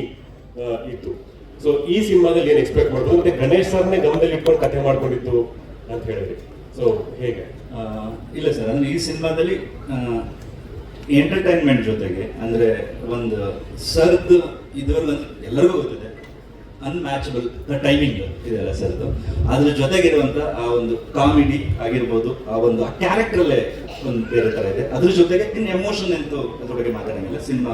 ಇತ್ತು. ಸೊ ಈ ಸಿನಿಮಾದಲ್ಲಿ ಏನು ಎಕ್ಸ್ಪೆಕ್ಟ್ ಮಾಡ್ಬೋದು? ಮತ್ತೆ ಗಣೇಶ್ ಸರ್ನೇ ಗಮನದಲ್ಲಿ ಇಟ್ಕೊಂಡು ಕಥೆ ಮಾಡ್ಕೊಂಡಿದ್ದು ಅಂತ ಹೇಳಿದ್ರಿ. ಸೊ ಹೇಗೆ? ಇಲ್ಲ ಸರ್, ಅಂದ್ರೆ ಈ ಸಿನಿಮಾದಲ್ಲಿ ಎಂಟರ್ಟೈನ್ಮೆಂಟ್ ಜೊತೆಗೆ, ಅಂದ್ರೆ ಒಂದು ಸರ್ದು ಇದುವರೆಗೂ ಎಲ್ಲರಿಗೂ ಗೊತ್ತಿದೆ ಅನ್ಮ್ಯಾಚಬಲ್ ದ ಟೈಮಿಂಗ್ ಇದೆಲ್ಲ ಸರ್ದು. ಅದ್ರ ಜೊತೆಗಿರುವಂತ ಆ ಒಂದು ಕಾಮಿಡಿ ಆಗಿರ್ಬೋದು, ಆ ಒಂದು ಆ ಕ್ಯಾರೆಕ್ಟರಲ್ಲೇ ಒಂದು ಬೇರೆ ತರ ಇದೆ. ಅದ್ರ ಜೊತೆಗೆ ಇನ್ನು ಎಮೋಷನ್ ಅಂತೂ ಅದ್ರ ಬಗ್ಗೆ ಮಾತಾಡಂಗಿಲ್ಲ. ಸಿನಿಮಾ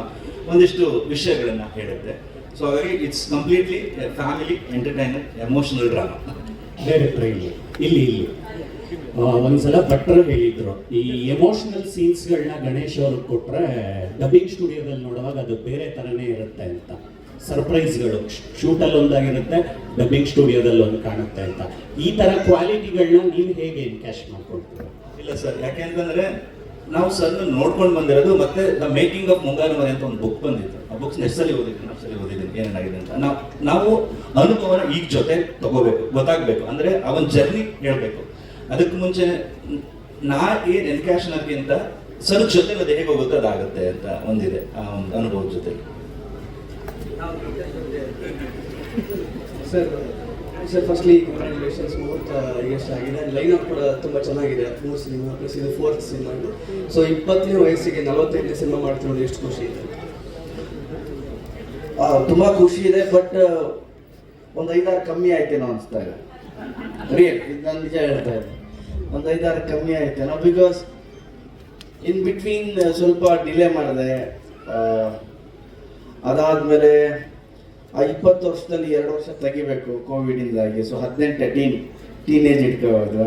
ಒಂದಿಷ್ಟು ವಿಷಯಗಳನ್ನ ಹೇಳುತ್ತೆ. ಸೊ ಹಾಗಾಗಿ it's completely family entertainer emotional drama director ಇಲ್ಲಿ. ಇಲ್ಲಿ ಇಲ್ಲಿ. ಒಂದ್ಸಲ ಭಟ್ರು ಹೇಳಿದ್ರು ಈ ಎಮೋಷನಲ್ ಸೀನ್ಸ್ಗಳನ್ನ ಗಣೇಶ್ ಅವ್ರಿಗೆ ಕೊಟ್ರೆ ಡಬ್ಬಿಂಗ್ ಸ್ಟುಡಿಯೋದಲ್ಲಿ ನೋಡುವಾಗ ಅದು ಬೇರೆ ಥರನೇ ಇರುತ್ತೆ ಅಂತ. ಸರ್ಪ್ರೈಸ್ಗಳು ಶೂಟಲ್ಲಿ ಒಂದಾಗಿರುತ್ತೆ ಡಬ್ಬಿಂಗ್ ಸ್ಟುಡಿಯೋದಲ್ಲಿ ಒಂದು ಕಾಣುತ್ತೆ ಅಂತ. ಈ ಥರ ಕ್ವಾಲಿಟಿಗಳನ್ನ ನೀವು ಹೇಗೆ ಎನ್ಕ್ಯಾಶ್ ಮಾಡ್ಕೊಳ್ತೀರಾ? ಇಲ್ಲ ಸರ್ ಯಾಕೆಂತಂದ್ರೆ ನಾವು ಸರ್ ನೋಡ್ಕೊಂಡು ಬಂದಿರೋದು ಮತ್ತೆ ದ ಮೇಕಿಂಗ್ ಆಫ್ ಮುಂಗಾರು ಮನೆ ಅಂತ ಒಂದು ಬುಕ್ ಬಂದಿತ್ತು. ಬುಕ್ಸ್ ಎಷ್ಟು ಸಲ ಓದಿದ್ದೀನಿ ಸಲ ಓದಿದ್ದೀನಿ, ಏನೇನಾಗಿದೆ ಅಂತ. ನಾವು ನಾವು ಅನುಭವನ ಈಗ ಜೊತೆ ತಗೋಬೇಕು, ಗೊತ್ತಾಗಬೇಕು. ಅಂದ್ರೆ ಒಂದು ಜರ್ನಿ ಹೇಳಬೇಕು. ಅದಕ್ಕೆ ಮುಂಚೆ ನಾ ಏನು ಅಂತ ಸರ್ ಜೊತೆ ಅದು ಹೇಗೆ ಹೋಗುತ್ತೆ ಅಂತ ಒಂದಿದೆ, ಆ ಒಂದು ಅನುಭವದ ಜೊತೆ. ಸರ್ ಸರ್ ಫಸ್ಟ್ಲಿ ಕಂಗ್ರ್ಯಾಚುಲೇಷನ್ಸ್ ಮುಹೂರ್ತ ಲೈನ್ ಅಪ್ ಕೂಡ ತುಂಬ ಚೆನ್ನಾಗಿದೆ. ಮೂರು ಸಿನಿಮಾ ಪ್ಲಸ್ ಇದು ಫೋರ್ತ್ ಸಿನಿಮಾ ಸೊ ಇಪ್ಪತ್ತನೇ ವಯಸ್ಸಿಗೆ ನಲವತ್ತೈದನೇ ಸಿನಿಮಾ ಮಾಡ್ತಿರೋದು ಎಷ್ಟು ಖುಷಿ ಇದೆ? ತುಂಬಾ ಖುಷಿ ಇದೆ ಬಟ್ ಒಂದು ಐದಾರು ಕಮ್ಮಿ ಆಯ್ತೇನೋ ಅನಿಸ್ತಾ ಇದೆ. ರಿಯಲ್ ಇದು ನಾನು ನಿಜ ಹೇಳ್ತಾ ಇದ್ದೆ. ಒಂದು ಐದಾರು ಕಮ್ಮಿ ಆಯ್ತೇನೋ ಬಿಕಾಸ್ ಇನ್ ಬಿಟ್ವೀನ್ ಸ್ವಲ್ಪ ಡಿಲೇ ಮಾಡಿದೆ. ಅದಾದಮೇಲೆ, ಆ ಇಪ್ಪತ್ತು ವರ್ಷದಲ್ಲಿ ಎರಡು ವರ್ಷ ತೆಗಿಬೇಕು ಕೋವಿಡಿಂದಾಗಿ ಸೊ ಹದಿನೆಂಟು ಟೀನ್ ಟೀನೇಜ್ ಇಟ್ಕೋಬೋದು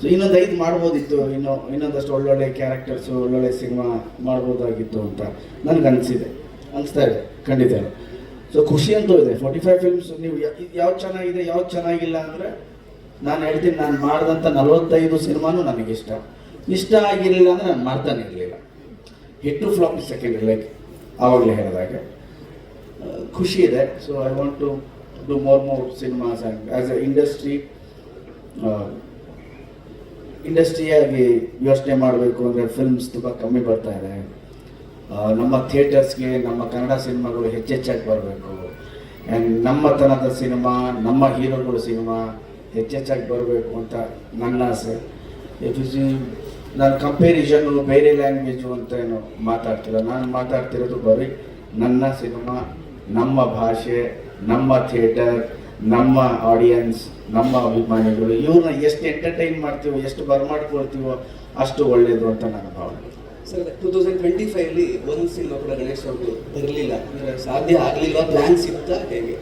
ಸೊ ಇನ್ನೊಂದು ಐದು ಮಾಡ್ಬೋದಿತ್ತು. ಇನ್ನು, ಇನ್ನೊಂದಷ್ಟು ಒಳ್ಳೊಳ್ಳೆ ಕ್ಯಾರೆಕ್ಟರ್ಸು ಒಳ್ಳೊಳ್ಳೆ ಸಿನಿಮಾ ಮಾಡ್ಬೋದಾಗಿತ್ತು ಅಂತ ನನಗೆ ಅನಿಸಿದೆ ಅನಿಸ್ತಾ ಇದೆ, ಖಂಡಿತ. ಸೊ ಖುಷಿ ಅಂತೂ ಇದೆ. ಫೋರ್ಟಿ ಫೈವ್ ಫಿಲ್ಮ್ಸ್ ನೀವು ಯಾವ್ದು ಚೆನ್ನಾಗಿದೆ, ಯಾವ್ದು ಚೆನ್ನಾಗಿಲ್ಲ ಅಂದರೆ ನಾನು ಹೇಳ್ತೀನಿ, ನಾನು ಮಾಡಿದಂಥ ನಲವತ್ತೈದು ಸಿನಿಮಾನು ನನಗೆ ಇಷ್ಟ. ಇಷ್ಟ ಆಗಿರಲಿಲ್ಲ ಅಂದರೆ ನಾನು ಮಾಡ್ತಾನೆ ಇರಲಿಲ್ಲ. ಹಿಟ್ಟು ಫ್ಲಾಪ್ ಸೆಕೆಂಡ್ ಲೈಕ್ ಆವಾಗಲೇ ಹೇಳಿದಾಗ ಖುಷಿ ಇದೆ. So I want to do more more cinemas and as a industry ಇಂಡಸ್ಟ್ರಿಯಾಗಿ ಯೋಚನೆ ಮಾಡಬೇಕು ಅಂದರೆ ಫಿಲ್ಮ್ಸ್ ತುಂಬ ಕಮ್ಮಿ ಬರ್ತಾ ಇದೆ. ನಮ್ಮ ಥಿಯೇಟರ್ಸ್ಗೆ ನಮ್ಮ ಕನ್ನಡ ಸಿನಿಮಾಗಳು ಹೆಚ್ಚೆಚ್ಚಾಗಿ ಬರಬೇಕು. ಆ್ಯಂಡ್ ನಮ್ಮ ತನದ ಸಿನಿಮಾ, ನಮ್ಮ ಹೀರೋಗಳು ಸಿನಿಮಾ ಹೆಚ್ಚೆಚ್ಚಾಗಿ ಬರಬೇಕು ಅಂತ ನನ್ನ ಆಸೆ. ಇಫ್ ಇಸ್ ನಾನು ಕಂಪೇರಿಷನ್ನು ಬೇರೆ ಲ್ಯಾಂಗ್ವೇಜು ಅಂತ ಏನು ಮಾತಾಡ್ತಿಲ್ಲ. ನಾನು ಮಾತಾಡ್ತಿರೋದು ಬರೀ ನನ್ನ ಸಿನಿಮಾ, ನಮ್ಮ ಭಾಷೆ, ನಮ್ಮ ಥಿಯೇಟರ್, ನಮ್ಮ ಆಡಿಯನ್ಸ್ ನಮ್ಮ ಅಭಿಮಾನಿಗಳು. ಇವ್ರನ್ನ ಎಷ್ಟು ಎಂಟರ್ಟೈನ್ ಮಾಡ್ತೀವೋ, ಎಷ್ಟು ಬರಮಾಡ್ಕೊಳ್ತೀವೋ ಅಷ್ಟು ಒಳ್ಳೆಯದು ಅಂತ ನನ್ನ ಭಾವನೆ. ಸರ್ ಟೂ ತೌಸಂಡ್ ಟ್ವೆಂಟಿ ಫೈವಲ್ಲಿ ಒಂದು ಸಿನಿಮಾ ಕೂಡ ಗಣೇಶ್ ಅವ್ರದ್ದು ಬರಲಿಲ್ಲ ಅಂದರೆ ಸಾಧ್ಯ ಆಗಲಿಲ್ಲ ಪ್ಲ್ಯಾನ್ಸ್ ಇತ್ತಾ ಹೇಗೆ?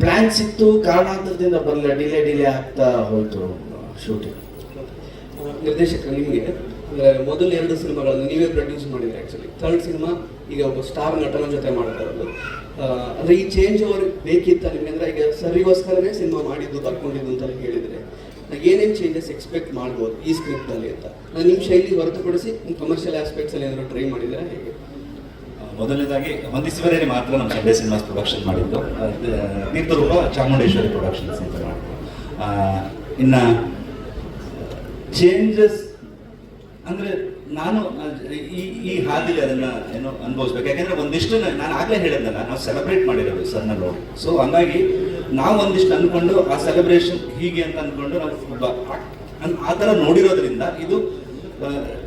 ಪ್ಲ್ಯಾನ್ಸ್ ಇತ್ತು ಕಾರಣಾಂತರದಿಂದ ಬರಲಿಲ್ಲ. ಡಿಲೇ ಡಿಲೇ ಆಗ್ತಾ ಹೋಯಿತು ಶೂಟಿಂಗ್ ನಿರ್ದೇಶಕ ನಿಮಗೆ ಅಂದರೆ ಮೊದಲ ಎರಡು ಸಿನಿಮಾಗಳನ್ನು ನೀವೇ ಪ್ರೊಡ್ಯೂಸ್ ಮಾಡಿದ್ರೆ ಆ್ಯಕ್ಚುಲಿ ಥರ್ಡ್ ಸಿನಿಮಾ ಈಗ ಒಬ್ಬ ಸ್ಟಾರ್ ನಟನ ಜೊತೆ ಮಾಡ್ತಾ ಇರೋದು ಅಂದರೆ ಈ ಚೇಂಜ್ ಓವರ್ ಬೇಕಿತ್ತ ನಿಮಗೆ? ಅಂದರೆ ಈಗ ಸರಿಗೋಸ್ಕರನೇ ಸಿನಿಮಾ ಮಾಡಿದ್ದು ಬರ್ಕೊಂಡಿದ್ದು ಅಂತ ಹೇಳಿದರೆ. ಏನೇನು ಚೇಂಜಸ್ ಎಕ್ಸ್ಪೆಕ್ಟ್ ಮಾಡ್ಬೋದು ಈ ಸ್ಕ್ರಿಪ್ಟಲ್ಲಿ ಅಂತ. ನಾನು ನಿಮ್ಮ ಶೈಲಿ ಹೊರತುಪಡಿಸಿ ಕಮರ್ಷಿಯಲ್ ಆಸ್ಪೆಕ್ಟ್ಸಲ್ಲಿ ಏನಾದರೂ ಟ್ರೈ ಮಾಡಿದರೆ ಹೇಗೆ? ಮೊದಲನೇದಾಗಿ ಹೊಂದಿಸಿವರೇನೆ ಮಾತ್ರ ನಮ್ಮ ಸಂಡೇ ಸಿನಿಮಾಸ್ ಪ್ರೊಡಕ್ಷನ್ ಮಾಡಿದ್ದು. ತೀರ್ಥರೂಪ ಚಾಮುಂಡೇಶ್ವರಿ ಪ್ರೊಡಕ್ಷನ್ಸ್ ಅಂತ ಮಾಡಿದ್ದು. ಇನ್ನ ಚೇಂಜಸ್ ಅಂದ್ರೆ ನಾನು, ಈ ಈ ಹಾದಿಲಿ ಅದನ್ನ ಏನೋ ಅನುಭವಿಸ್ಬೇಕು. ಯಾಕಂದ್ರೆ ಒಂದಿಷ್ಟು ನಾನು ಆಗ್ಲೇ ಹೇಳಿದ್ನಲ್ಲ, ನಾವು ಸೆಲೆಬ್ರೇಟ್ ಮಾಡಿರೋದು ಸರ್ ನೋಡಿ ಸೊ ಹಂಗಾಗಿ ನಾವು ಒಂದಿಷ್ಟು ಅಂದ್ಕೊಂಡು ಆ ಸೆಲೆಬ್ರೇಷನ್ ಹೀಗೆ ಅಂತ ಅಂದ್ಕೊಂಡು ನಾವು ಆ- ಥರ ನೋಡಿರೋದ್ರಿಂದ ಇದು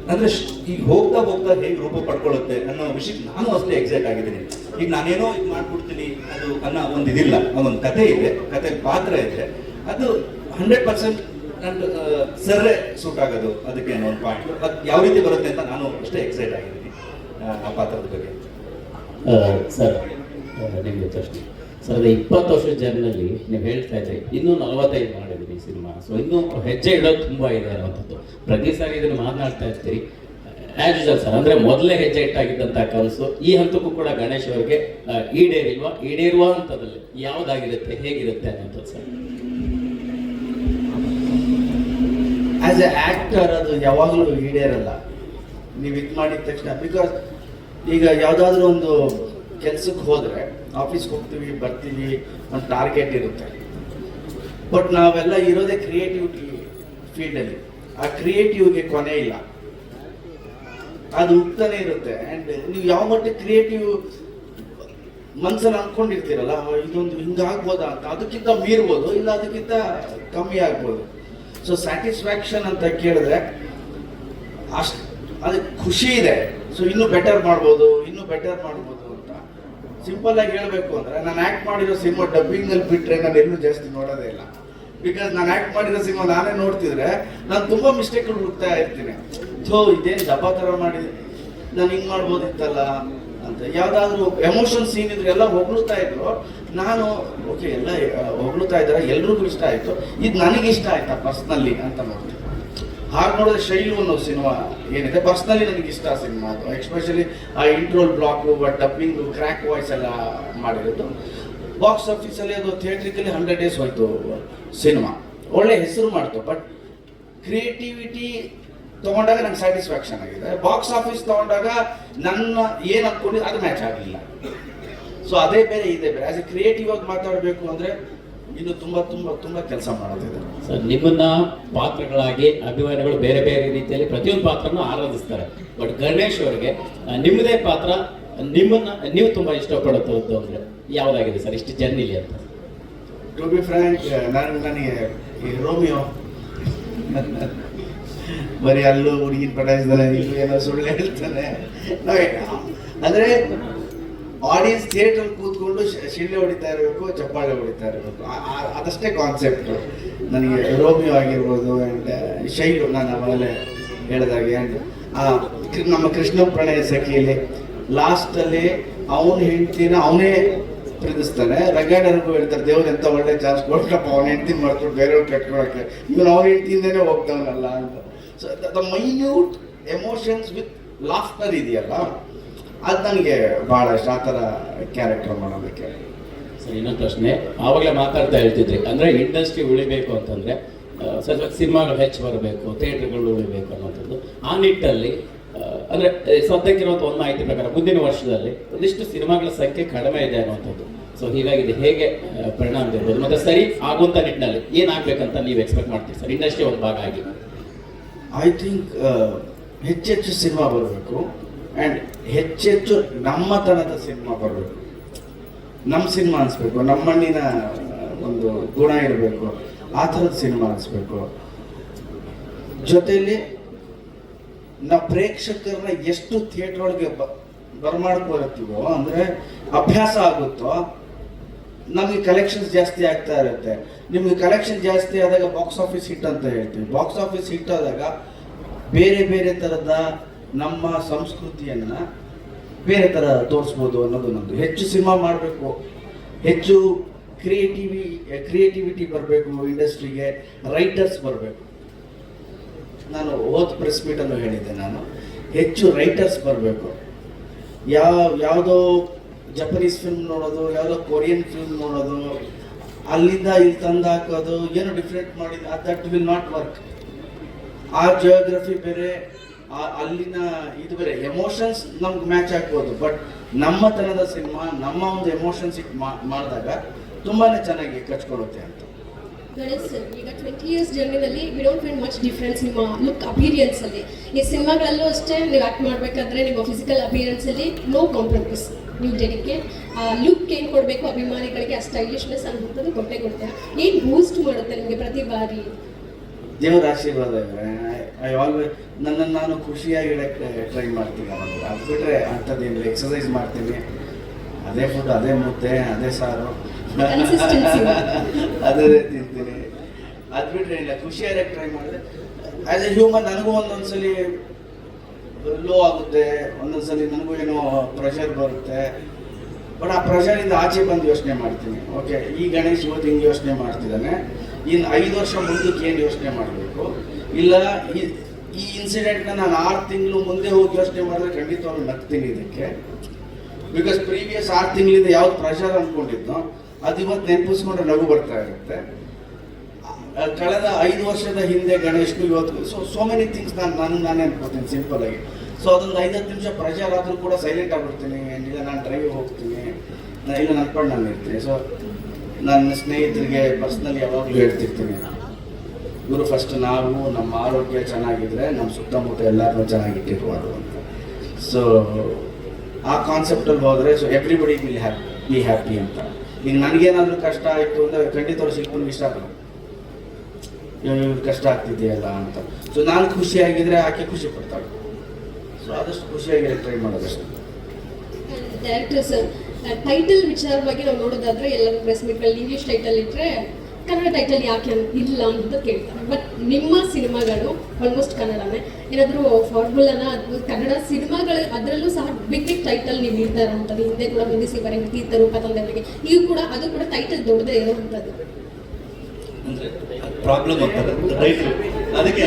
ಅಂದ್ರೆ ಈಗ ಹೋಗ್ತಾ ಹೋಗ್ತಾ ಹೇಗೆ ರೂಪ ಪಡ್ಕೊಳ್ಳುತ್ತೆ ಅನ್ನೋ ವಿಷಯಕ್ಕೆ ನಾನು ಅಷ್ಟೇ ಎಕ್ಸೈಟ್ ಆಗಿದ್ದೀನಿ. ಈಗ ನಾನೇನೋ ಇದು ಮಾಡ್ಬಿಡ್ತೀನಿ, ಅದು ಅನ್ನೋ ಒಂದು ಇದಿಲ್ಲ ಒಂದು ಕತೆ ಇದೆ ಕತೆ ಪಾತ್ರ ಇದೆ. ಅದು ಹಂಡ್ರೆಡ್ ಪರ್ಸೆಂಟ್ ನನ್ನ ಸರ್ರೆ ಸೂಟ್ ಆಗೋದು ಅದಕ್ಕೆ ಒಂದು ಪಾಯಿಂಟ್ ಅದು ಯಾವ ರೀತಿ ಬರುತ್ತೆ ಅಂತ ನಾನು ಅಷ್ಟೇ ಎಕ್ಸೈಟ್ ಆಗಿದ್ದೀನಿ ಆ, ಪಾತ್ರದ ಬಗ್ಗೆ. ಸರ್ ನಿಮಗೆ ಪ್ರಶ್ನೆ. ಸರ್ ಅದೇ ಇಪ್ಪತ್ತು ವರ್ಷದ ಜರ್ನಲ್ಲಿ ನೀವು ಹೇಳ್ತಾ ಇದ್ರಿ ಇನ್ನೂ ನಲವತ್ತೈದು ಮಾಡಿದ್ದೀನಿ ಸಿನಿಮಾ. ಸೊ ಇನ್ನೂ ಹೆಜ್ಜೆ ಇಡೋದು ತುಂಬ ಇದೆ ಅನ್ನೋಂಥದ್ದು ಪ್ರತಿ ಸಾರಿ ಇದನ್ನು ಮಾತನಾಡ್ತಾ ಇರ್ತೀರಿ. ಆ್ಯಸ್ ಯೂಸಲ್ ಸರ್ ಅಂದರೆ ಮೊದಲೇ ಹೆಜ್ಜೆ ಇಟ್ಟಾಗಿದ್ದಂಥ ಕನಸು. ಈ ಹಂತಕ್ಕೂ ಕೂಡ ಗಣೇಶ್ ಅವರಿಗೆ ಈಡೇರಿಲ್ವಾ? ಈಡೇರುವ ಹಂತದಲ್ಲಿ ಯಾವುದಾಗಿರುತ್ತೆ? ಹೇಗಿರುತ್ತೆ ಅನ್ನೋಂಥದ್ದು ಸರ್? ಆಸ್ ಎ ಆ್ಯಕ್ಟರ್ ಅದು ಯಾವಾಗಲೂ ಈಡೇರಲ್ಲ. ನೀವು ಇದು ಮಾಡಿದ ತಕ್ಷಣ ಬಿಕಾಸ್ ಈಗ ಯಾವುದಾದ್ರೂ ಒಂದು ಕೆಲಸಕ್ಕೆ ಹೋದರೆ ಆಫೀಸ್ಗೆ ಹೋಗ್ತೀವಿ, ಬರ್ತೀವಿ, ಒಂದು ಟಾರ್ಗೆಟ್ ಇರುತ್ತೆ. ಬಟ್ ನಾವೆಲ್ಲ ಇರೋದೇ ಕ್ರಿಯೇಟಿವಿಟಿ ಫೀಲ್ಡಲ್ಲಿ ಆ ಕ್ರಿಯೇಟಿವ್ಗೆ ಕೊನೆ ಇಲ್ಲ. ಅದು ಉಗ್ತಾನೆ ಇರುತ್ತೆ. ಆ್ಯಂಡ್ ನೀವು ಯಾವ ಮಟ್ಟಿಗೆ ಕ್ರಿಯೇಟಿವ್ ಮನ್ಸಲ್ಲಿ ಅಂದ್ಕೊಂಡಿರ್ತೀರಲ್ಲ ಇದೊಂದು ಹಿಂಗಾಗ್ಬೋದಾ ಅಂತ, ಅದಕ್ಕಿಂತ ಮೀರ್ಬೋದು, ಇಲ್ಲ ಅದಕ್ಕಿಂತ ಕಮ್ಮಿ ಆಗ್ಬೋದು. ಸೊ ಸ್ಯಾಟಿಸ್ಫ್ಯಾಕ್ಷನ್ ಅಂತ ಕೇಳಿದ್ರೆ, ಅಷ್ಟು ಅದಕ್ಕೆ ಖುಷಿ ಇದೆ. ಸೊ ಇನ್ನೂ ಬೆಟರ್ ಮಾಡ್ಬೋದು, ಇನ್ನೂ ಬೆಟರ್ ಮಾಡ್ಬೋದು ಅಂತ. ಸಿಂಪಲ್ ಆಗಿ ಹೇಳಬೇಕು ಅಂದ್ರೆ, ನಾನು ಆ್ಯಕ್ಟ್ ಮಾಡಿರೋ ಸಿನಿಮಾ ಡಬ್ಬಿಂಗಲ್ಲಿ ಬಿಟ್ಟರೆ ನಾನು ಎಲ್ಲೂ ಜಾಸ್ತಿ ನೋಡೋದೇ ಇಲ್ಲ. ಬಿಕಾಸ್ ನಾನು ಆ್ಯಕ್ಟ್ ಮಾಡಿರೋ ಸಿನಿಮಾ ನಾನೇ ನೋಡ್ತಿದ್ರೆ, ನಾನು ತುಂಬ ಮಿಸ್ಟೇಕ್ಗಳು ಹುಡುಕ್ತಾ ಇರ್ತೀನಿ. ಸೊ ಇದೇನು ದಬ್ಬ ಥರ ಮಾಡಿದೆ, ನಾನು ಹಿಂಗೆ ಮಾಡ್ಬೋದಿತ್ತಲ್ಲ? ಅಂತ. ಯಾವುದಾದ್ರೂ ಎಮೋಷನ್ ಸೀನ್ ಇದ್ರೆ ಎಲ್ಲ ಹೊಗಳುತ್ತಾ ಇದ್ರು. ನಾನು ಓಕೆ ಎಲ್ಲ ಆ, ಹೊಗಳುತ್ತಾ ಇದ್ದಾರೆ ಎಲ್ರಿಗೂ ಇಷ್ಟ ಆಯಿತು. ಇದು ನನಗೆ ಇಷ್ಟ ಆಯ್ತಾ ಪರ್ಸ್ನಲ್ಲಿ ಅಂತ ನೋಡ್ತೀನಿ ಹಾಗೆ ನೋಡಿದ್ರೆ ಶೈಲು ಅನ್ನೋ ಸಿನಿಮಾ ಏನಿದೆ ಪರ್ಸ್ನಲಿ ನನಗೆ ಇಷ್ಟ ಸಿನಿಮಾ ಅದು. ಎಕ್ಸ್ಪೆಷಲಿ ಆ ಇಂಟ್ರೋಲ್ ಬ್ಲಾಕು ಡಬ್ಬಿಂಗು ಕ್ರ್ಯಾಕ್ ವಾಯ್ಸ್ ಎಲ್ಲ ಮಾಡಿರೋದು. ಬಾಕ್ಸ್ ಆಫೀಸಲ್ಲಿ ಅದು ಥಿಯೇಟ್ರಿಕಲಿ ಹಂಡ್ರೆಡ್ ಡೇಸ್ ಹೋಯ್ತು ಸಿನಿಮಾ. ಒಳ್ಳೆ ಹೆಸರು ಮಾಡ್ತು ಬಟ್ ಕ್ರಿಯೇಟಿವಿಟಿ ತಗೊಂಡಾಗ ನಂಗೆ ಸ್ಯಾಟಿಸ್ಫ್ಯಾಕ್ಷನ್ ಆಗಿದೆ. ಬಾಕ್ಸ್ ಆಫೀಸ್ ತಗೊಂಡಾಗ ನನ್ನ ಏನು ಅಂದ್ಕೊಂಡಿದ್ದು ಅದು ಮ್ಯಾಚ್ ಆಗಲಿಲ್ಲ. ಸೊ ಅದೇ ಬೇರೆ ಇದೆ ಬೇರೆ. ಆಸ್ ಎ ಕ್ರಿಯೇಟಿವ್ ಆಗಿ ಮಾತಾಡಬೇಕು ಅಂದರೆ ಇನ್ನು ತುಂಬ ತುಂಬ ತುಂಬ ಕೆಲಸ ಮಾಡೋದಿದೆ ಸರ್ ನಿಮ್ಮನ್ನ ಪಾತ್ರಗಳಾಗಿ ಅಭಿಮಾನಿಗಳು ಬೇರೆ ಬೇರೆ ರೀತಿಯಲ್ಲಿ ಪ್ರತಿಯೊಂದು ಪಾತ್ರನೂ ಆರಾಧಿಸ್ತಾರೆ. ಬಟ್ ಗಣೇಶ್ ಅವರಿಗೆ ನಿಮ್ಮದೇ ಪಾತ್ರ ನಿಮ್ಮನ್ನ ನೀವು ತುಂಬಾ ಇಷ್ಟಪಡುತ್ತದ್ದು ಅಂದ್ರೆ ಯಾವ್ದಾಗಿದೆ ಸರ್ ಇಷ್ಟು ಜರ್ನಿಲಿ ಅಂತ? ಟು ಬಿ ಫ್ರ್ಯಾಂಕ್ ನಾನು ನನಗೆ ಈ ರೋಮಿಯೋ. ಬರೀ ಅಲ್ಲೂ ಹುಡುಗಿ ಪಟಾಯಿಸ್ತಾನೆ ಇಲ್ಲೂ ಏನೋ ಸುಳ್ಳು ಹೇಳ್ತಾನೆ ಅಂದ್ರೆ ಆಡಿಯನ್ಸ್ ಥಿಯೇಟರ್ ಕೂತ್ಕೊಂಡು ಶಿಳ್ಳೆ ಹೊಡಿತಾ ಇರಬೇಕು, ಚಪ್ಪಾಳೆ ಹೊಡಿತಾ ಇರಬೇಕು. ಅದಷ್ಟೇ ಕಾನ್ಸೆಪ್ಟ್ ನನಗೆ ರೋಮಿಯೋ ಆಗಿರ್ಬೋದು ಆ್ಯಂಡ್ ಶೈಲು ನಾನು ಆಮೇಲೆ ಹೇಳಿದಾಗೆ. ಆ್ಯಂಡ್ ನಮ್ಮ ಕೃಷ್ಣ ಪ್ರಣಯ ಸಖಿಯಲ್ಲಿ ಲಾಸ್ಟಲ್ಲಿ ಅವನ ಹೆಂಡ್ತಿನ ಅವನೇ ಪ್ರೀತಿಸ್ತಾನೆ. ರಂಗಾಯಣರಿಗೂ ಹೇಳ್ತಾರೆ, ದೇವ್ರು ಎಂತ ಒಳ್ಳೆ ಚಾನ್ಸ್ ಕೊಟ್ಟಪ್ಪ ಅವನ ಹೆಂಡ್ತಿ ಮಾಡ್ಕೊಂಡು ಬೇರೆಯವ್ರು ಕಟ್ಕೊಳಕ್ಕೆ. ಇವನು ಅವನ ಹೆಂಡ್ತಿಯಿಂದನೇ ಹೋಗ್ತಾವನಲ್ಲ ಅಂತ. The minute emotions with laughter ಇದೆಯಲ್ಲ, ಅದು ನನಗೆ ಭಾಳ ಇಷ್ಟ ಆ ಥರ ಕ್ಯಾರೆಕ್ಟರ್ ಮಾಡೋದಕ್ಕೆ. ಸರ್, ಇನ್ನೊಂದು ಪ್ರಶ್ನೆ. ಆವಾಗಲೇ ಮಾತಾಡ್ತಾ ಹೇಳ್ತಿದ್ರಿ. ಅಂದರೆ ಇಂಡಸ್ಟ್ರಿ ಉಳಿಬೇಕು ಅಂತಂದರೆ ಸರ್, ಸಿನಿಮಾಗಳು ಹೆಚ್ಚು ಬರಬೇಕು, ಥಿಯೇಟ್ರ್ಗಳು ಉಳಿಬೇಕು ಅನ್ನೋಂಥದ್ದು. ಆ ನಿಟ್ಟಲ್ಲಿ ಅಂದರೆ ಸದ್ಯಕ್ಕಿರುವಂಥ ಒಂದು ಮಾಹಿತಿ ಪ್ರಕಾರ ಮುಂದಿನ ವರ್ಷದಲ್ಲಿ ಒಂದಿಷ್ಟು ಸಿನಿಮಾಗಳ ಸಂಖ್ಯೆ ಕಡಿಮೆ ಇದೆ ಅನ್ನುವಂಥದ್ದು ಸೊ ಹೀಗಾಗಿ ಇದು ಹೇಗೆ ಪರಿಣಾಮ ಬೀರ್ಬೋದು? ಮತ್ತು ಸರಿ ಆಗುವಂಥ ನಿಟ್ಟಿನಲ್ಲಿ ಏನಾಗಬೇಕಂತ ನೀವು ಎಕ್ಸ್ಪೆಕ್ಟ್ ಮಾಡ್ತೀರಿ ಸರ್? ಇಂಡಸ್ಟ್ರಿ ಒಂದು ಭಾಗ ಆಗಿ. ಐ ಥಿಂಕ್ ಹೆಚ್ಚೆಚ್ಚು ಸಿನಿಮಾ ಬರಬೇಕು ಆ್ಯಂಡ್ ಹೆಚ್ಚೆಚ್ಚು ನಮ್ಮತನದ ಸಿನಿಮಾ ಬರಬೇಕು. ನಮ್ಮ ಸಿನಿಮಾ ಅನಿಸ್ಬೇಕು, ನಮ್ಮಣ್ಣಿನ ಒಂದು ಗುಣ ಇರಬೇಕು, ಆ ಥರದ ಸಿನಿಮಾ ಅನಿಸ್ಬೇಕು. ಜೊತೆಯಲ್ಲಿ ನಾವು ಪ್ರೇಕ್ಷಕರನ್ನ ಎಷ್ಟು ಥಿಯೇಟ್ರ್ ಒಳಗೆ ಬರ್ಮಾಡ್ಕೊಳ್ತೀವೋ ಅಂದರೆ ಅಭ್ಯಾಸ ಆಗುತ್ತೋ ನಮಗೆ ಕಲೆಕ್ಷನ್ಸ್ ಜಾಸ್ತಿ ಆಗ್ತಾ ಇರುತ್ತೆ. ನಿಮಗೆ ಕಲೆಕ್ಷನ್ ಜಾಸ್ತಿ ಆದಾಗ ಬಾಕ್ಸ್ ಆಫೀಸ್ ಹಿಟ್ ಅಂತ ಹೇಳ್ತೀವಿ. ಬಾಕ್ಸ್ ಆಫೀಸ್ ಹಿಟ್ ಆದಾಗ ಬೇರೆ ಬೇರೆ ಥರದ ನಮ್ಮ ಸಂಸ್ಕೃತಿಯನ್ನು ಬೇರೆ ಥರ ತೋರಿಸ್ಬೋದು ಅನ್ನೋದು ನಮ್ಮದು ಹೆಚ್ಚು ಸಿನಿಮಾ ಮಾಡಬೇಕು. ಹೆಚ್ಚು ಕ್ರಿಯೇಟಿವಿ ಕ್ರಿಯೇಟಿವಿಟಿ ಬರಬೇಕು ಇಂಡಸ್ಟ್ರಿಗೆ ರೈಟರ್ಸ್ ಬರಬೇಕು. ನಾನು ಓದ್ ಪ್ರೆಸ್ ಮೀಟಲ್ಲೂ ಹೇಳಿದ್ದೆ ನಾನು. ಹೆಚ್ಚು ರೈಟರ್ಸ್ ಬರಬೇಕು. ಯಾವ, ಯಾವುದೋ ಜಪನೀಸ್ ಫಿಲ್ಮ್ ನೋಡೋದು, ಯಾವುದೋ ಕೊರಿಯನ್ ಫಿಲ್ಮ್ ನೋಡೋದು, ಅಲ್ಲಿಂದ ಇಲ್ಲಿ ತಂದು ಹಾಕೋದು, ಏನು ಡಿಫ್ರೆಂಟ್ ಮಾಡಿದ ದಟ್ ವಿಲ್ ನಾಟ್ ವರ್ಕ್ ಆ ಜಿಯೋಗ್ರಫಿ ಬೇರೆ ಅಲ್ಲಿನ ಇದು ಬೇರೆ ಎಮೋಷನ್ಸ್ ನಮ್ಗೆ ಮ್ಯಾಚ್ ಆಗ್ಬೋದು. ಬಟ್ ನಮ್ಮ ನಮ್ಮತನದ ಸಿನಿಮಾ ನಮ್ಮ ಒಂದು ಎಮೋಷನ್ಸ್ ಇಟ್ಟು ಮಾಡಿದಾಗ ತುಂಬಾ ಚೆನ್ನಾಗಿ ಕಚ್ಕೊಳ್ಳುತ್ತೆ ಅಂತ. ಈಗ twenty years ಜರ್ನಿನಲ್ಲಿ we don't find much difference ನಿಮ್ಮ ಲುಕ್ ಅಪಿಯರೆನ್ಸ್ ಅಲ್ಲಿ. ಈ ಸಿನಿಮಾಗಳಲ್ಲೂ ಅಷ್ಟೇ ನೀವು ಆಕ್ಟ್ ಮಾಡಬೇಕಾದ್ರೆ ನಿಮ್ಮ ಫಿಸಿಕಲ್ ಅಪಿಯರೆನ್ಸ್ ಅಲ್ಲಿ ನೋ ಕಾಂಪ್ರಮೈಸ್ ನೀವು ಜನಕ್ಕೆ ಲುಕ್ ಏನು ಕೊಡಬೇಕು, ಅಭಿಮಾನಿಗಳಿಗೆ, ಆ ಸ್ಟೈಲಿಶ್ನೆಸ್ ಅನ್ನುವಂಥದ್ದು ಕೊಟ್ಟೆ ಕೊಡ್ತೀನಿ ಏನು ಬೂಸ್ಟ್ ಮಾಡುತ್ತೆ ನಿಮಗೆ ಪ್ರತಿ ಬಾರಿ? ದೇವರ ಆಶೀರ್ವಾದ ಐ ಆಲ್ವೇಸ್ ನನ್ನನ್ನು ನಾನು ಖುಷಿಯಾಗಿ ಇಡಕ್ಕೆ ಟ್ರೈ ಮಾಡ್ತೀನಿ ಅದು ಬಿಟ್ಟರೆ ಅಂಥದ್ದೇನಿಲ್ಲ ಎಕ್ಸಸೈಸ್ ಮಾಡ್ತೀನಿ. ಅದೇ ಫುಡ್ ಅದೇ ಮುದ್ದೆ, ಅದೇ ಸಾರು. Consistency. ಅದೇ ತಿಂತೀನಿ ಅದು ಬಿಟ್ಟರೆ ಇಲ್ಲ ಖುಷಿಯಾಗಿ ಟ್ರೈ ಮಾಡಿದೆ ಆ್ಯಸ್ ಎ ಹ್ಯೂಮನ್ ನನಗೂ ಒಂದೊಂದ್ಸಲಿ ಲೋ ಆಗುತ್ತೆ, ಒಂದೊಂದ್ಸಲಿ ನನಗೂ ಏನೋ ಪ್ರೆಷರ್ ಬರುತ್ತೆ. ಬಟ್ ಆ ಪ್ರೆಷರಿಂದ ಆಚೆ ಬಂದು ಯೋಚನೆ ಮಾಡ್ತೀನಿ. ಓಕೆ ಈ ಗಣೇಶ್ ಇವತ್ತು ಹಿಂಗೆ ಯೋಚನೆ ಮಾಡ್ತಿದ್ದಾನೆ. ಇನ್ನು ಐದು ವರ್ಷ ಮುಂದಕ್ಕೆ ಏನು ಯೋಚನೆ ಮಾಡಬೇಕು? ಇಲ್ಲ, ಈ ಈ ಇನ್ಸಿಡೆಂಟ್ನ ನಾನು ಆರು ತಿಂಗಳು ಮುಂದೆ ಹೋಗಿ ಯೋಚನೆ ಮಾಡಿದ್ರೆ ಖಂಡಿತವಾಗ್ಲೂ ನಗ್ತೀನಿ ಇದಕ್ಕೆ. ಬಿಕಾಸ್ ಪ್ರೀವಿಯಸ್ ಆರು ತಿಂಗಳಿಂದ ಯಾವ್ದು ಪ್ರೆಷರ್ ಅಂದ್ಕೊಂಡಿದ್ನೋ ಅದು ಇವತ್ತು ನೆನಪಿಸ್ಕೊಂಡ್ರೆ ನಗು ಬರ್ತಾ ಇರುತ್ತೆ. ಕಳೆದ ಐದು ವರ್ಷದ ಹಿಂದೆ ಗಣೇಶ್ನು ಇವತ್ತು ಸೊ ಸೋ ಮೆನಿ ಥಿಂಗ್ಸ್ ನಾನು ನಾನು, ನಾನೇ ಅನ್ಕೋತೀನಿ ಸಿಂಪಲ್ ಆಗಿ. ಸೊ ಅದೊಂದು ಐದತ್ತು ನಿಮಿಷ ಪ್ರೆಷರ್ ಆದರೂ ಕೂಡ ಸೈಲೆಂಟ್ ಆಗಿಬಿಡ್ತೀನಿ ಇಲ್ಲ, ನಾನು ಡ್ರೈವ್ ಹೋಗ್ತೀನಿ. ನಾನು ಇಲ್ಲ ನನ್ಕೊಂಡು ನಾನು ಇರ್ತೀನಿ. ಸೊ ನನ್ನ ಸ್ನೇಹಿತರಿಗೆ ಪರ್ಸ್ನಲಿ ಯಾವಾಗಲೂ ಹೇಳ್ತಿರ್ತೀನಿ. ಇವರು ಫಸ್ಟ್ ನಾವು ನಮ್ಮ ಆರೋಗ್ಯ ಚೆನ್ನಾಗಿದ್ರೆ ನಮ್ಮ ಸುತ್ತಮುತ್ತ ಎಲ್ಲರನ್ನೂ ಚೆನ್ನಾಗಿಟ್ಟಿರ್ಬಾರ್ದು ಅಂತ. ಸೊ ಆ ಕಾನ್ಸೆಪ್ಟಲ್ಲಿ ಹೋದರೆ so everybody will hap be happy ಅಂತ. ಈಗ ನನಗೇನಾದರೂ ಕಷ್ಟ ಆಯಿತು ಅಂದರೆ ಖಂಡಿತ ಸಿಕ್ಕೊಂಡು ಇಷ್ಟ ಆಗಲ್ಲ ಕಷ್ಟ ಆಗ್ತಿದೆಯಲ್ಲ ಅಂತ. ಸೊ ನಾನು ಖುಷಿಯಾಗಿದ್ರೆ ಆಕೆ ಖುಷಿ ಪಡ್ತಾಳೆ. ಸೊ ಆದಷ್ಟು ಖುಷಿಯಾಗಿರೋ ಟ್ರೈ ಮಾಡೋದಷ್ಟು ಡೈರೆಕ್ಟರ್ ಸರ್ ಟೈಟಲ್ ವಿಚಾರವಾಗಿ ನಾವು ನೋಡೋದಾದ್ರೆ ಎಲ್ಲರೂ ಪ್ರೆಸ್ ಮೀಟ್ಗಳಲ್ಲಿ ಇಂಗ್ಲೀಷ್ ಟೈಟಲ್ ಇಟ್ಟರೆ ಕನ್ನಡ ಟೈಟಲ್ ಯಾಕೆ ಇಲ್ಲ ಅಂತ ಕೇಳ್ತಾರೆ. ಬಟ್ ನಿಮ್ಮ ಸಿನಿಮಾಗಳು ಆಲ್ಮೋಸ್ಟ್ ಕನ್ನಡನೇ. ಏನಾದರೂ ಫಾರ್ಮುಲಾನ ಅದು ಕನ್ನಡ ಸಿನಿಮಾಗಳು ಅದರಲ್ಲೂ ಸಹ ಬಿಗ್ ಬಿಗ್ ಟೈಟಲ್ ನೀವು ಇಡ್ತಾ ಅಂತದ್ದು ಹಿಂದೆ ಕೂಡ ಬಂದಿಸಿ ಬರೀ ತೀರ್ಥ ರೂಪ ಈಗ ಕೂಡ ಅದು ಕೂಡ ಟೈಟಲ್ ದೊಡ್ಡದೇ ಇರೋವಂಥದ್ದು. ಪ್ರಾಬ್ಲಮ್ ಅದಕ್ಕೆ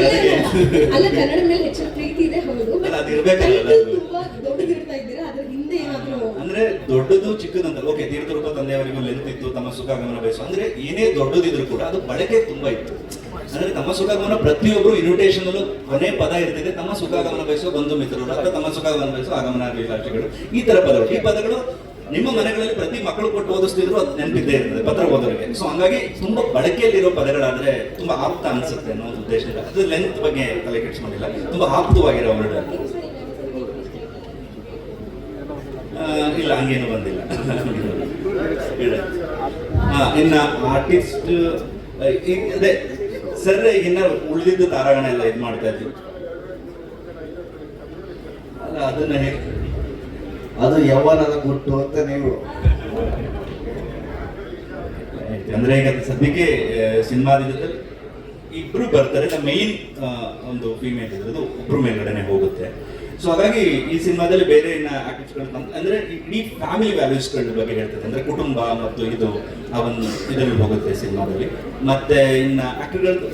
ಅಲ್ಲ ಕನ್ನಡ ಮೇಲೆ ಹೆಚ್ಚಿನ ಪ್ರೀತಿ ಇದೆ ಹೌದು ಅದು ಇರ್ಬೇಕಲ್ಲ ಅದು. ಟೈಟಲ್ ತುಂಬಾ ದೊಡ್ಡದಿರ್ತಾ ಇದ್ದೀರಾ ಅದ್ರ ಹಿಂದೆ ಏನಾದರೂ ಅಂದ್ರೆ ದೊಡ್ಡದು ಚಿಕ್ಕದಂತ ಓಕೆ, ತೀರ್ಥರೂಪ ತಂದೆಯವರಿಗೂ ಲೆಂತ್ ಇತ್ತು, ತಮ್ಮ ಸುಖಾಗಮನ ಬಯಸು. ಅಂದ್ರೆ ಏನೇ ದೊಡ್ಡದಿದ್ರು ಕೂಡ ಅದು ಬಳಕೆ ತುಂಬಾ ಇತ್ತು. ಅಂದ್ರೆ ತಮ್ಮ ಸುಖಾಗಮನ ಪ್ರತಿಯೊಬ್ಬರು ಇನ್ವಿಟೇಷನ್ ಅಲ್ಲೂ ಕೊನೆ ಪದ ಇರ್ತಿದೆ. ತಮ್ಮ ಸುಖಾಗಮನ ಬಯಸೋ ಬಂಧು ಮಿತ್ರರು, ಅಥವಾ ತಮ್ಮ ಸುಖಾಗಮನ ಬಯಸೋ ಆಗಮನ ಅಭಿಲಾಷಿಗಳು, ಈ ತರ ಪದಗಳು. ಈ ಪದಗಳು ನಿಮ್ಮ ಮನೆಗಳಲ್ಲಿ ಪ್ರತಿ ಮಕ್ಕಳು ಕೊಟ್ಟು ಓದಿಸ್ತಿದ್ರು ಅದು ನೆನಪಿದ್ದೇ ಇರ್ತದೆ, ಪತ್ರ ಓದೋರಿಗೆ. ಸೊ ಹಂಗಾಗಿ ತುಂಬಾ ಬಳಕೆಯಲ್ಲಿರೋ ಪದಗಳಾದ್ರೆ ತುಂಬಾ ಆಪ್ತ ಅನ್ಸುತ್ತೆ ಅನ್ನೋ ಉದ್ದೇಶ ಉದ್ದೇಶದಿಂದ. ಅದು ಲೆಂತ್ ಬಗ್ಗೆ ತಲೆ ಕೆಡಿಸ್ಕೊಂಡಿಲ್ಲ. ತುಂಬಾ ಆಪ್ತವಾಗಿರೋ ವರ್ಡ್ ಆ, ಇಲ್ಲ ಹಂಗೇನು ಬಂದಿಲ್ಲ. ಹಾ, ಇನ್ನ ಆರ್ಟಿಸ್ಟ್ ಅದೇ ಸರ್ ಇನ್ನ ಉಳಿದಿದ್ದು ತಾರಾಗಣ ಎಲ್ಲ ಇದು ಮಾಡ್ತಾ ಇದ್ವಿ. ಅಲ್ಲ ಅದನ್ನ ಹೇಗೆ? ಅದು ಯೌವನದ ಗುಟ್ಟು ಅಂತ ನೀವು. ಅಂದ್ರೆ ಈಗ ಸದ್ಯಕ್ಕೆ ಸಿನಿಮಾದ ಜೊತೆ ಇಬ್ರು ಬರ್ತಾರೆ ಮೈನ್ ಒಂದು ಫೀಮೇಲ್ ಇರೋದು ಒಬ್ರು ಮೇಲ್ಗಡೆನೆ ಹೋಗುತ್ತೆ. ಸೊ ಹಾಗಾಗಿ ಈ ಸಿನಿಮಾದಲ್ಲಿ ಬೇರೆ ಇನ್ನ ಆಕ್ಟಿವ್ಸ್ಗಳು ಅಂದ್ರೆ ಇಡೀ ಫ್ಯಾಮಿಲಿ ವ್ಯಾಲ್ಯೂಸ್ಗಳ ಬಗ್ಗೆ ಹೇಳ್ತದೆ. ಅಂದ್ರೆ ಕುಟುಂಬ ಮತ್ತು ಇದು ಅವನ್ ಇದರಲ್ಲಿ ಹೋಗುತ್ತೆ ಸಿನಿಮಾದಲ್ಲಿ. ಮತ್ತೆ ಇನ್ನ ಆಕ್ಟರ್ಗಳು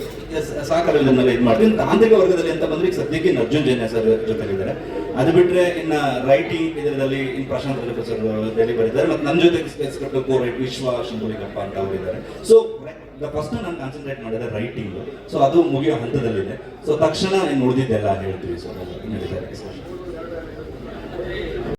ಸಾಕಲ್ಲ ಇದು ಮಾಡ್ತೀನಿ ತಾಂತ್ರಿಕ ವರ್ಗದಲ್ಲಿ ಅಂತ ಬಂದ್ರೆ ಈಗ ಸದ್ಯಕ್ಕೆ ಇನ್ನು ಅರ್ಜುನ್ ಜೈನ ಸರ್ ಜೊತೆಲಿದ್ದಾರೆ. ಅದು ಬಿಟ್ರೆ ಇನ್ನ ರೈಟಿಂಗ್ ಇದರಲ್ಲಿ ಇನ್ ಪ್ರಶಾಂತ್ ಸರ್ ಡೆಲ್ಲಿ ಬರೆದಿದ್ದಾರೆ ಮತ್ತೆ ನನ್ನ ಜೊತೆ ಸ್ಕ್ರಿಪ್ಟ್ ವಿಶ್ವ ಶಂಭುಲಿಂಗಪ್ಪ ಅಂತ ಅವರಿದ್ದಾರೆ. ಸೊ ಫಸ್ಟ್ ನಾನು ಕಾನ್ಸಂಟ್ರೇಟ್ ಮಾಡಿದೆ ರೈಟಿಂಗ್ ಸೊ ಅದು ಮುಗಿಯೋ ಹಂತದಲ್ಲಿದೆ. ಸೊ ತಕ್ಷಣ ನೀನು ಉಳಿದಿದ್ದೆಲ್ಲ ಹೇಳ್ತೀವಿ ಸೊ ನಡೀತಾರೆ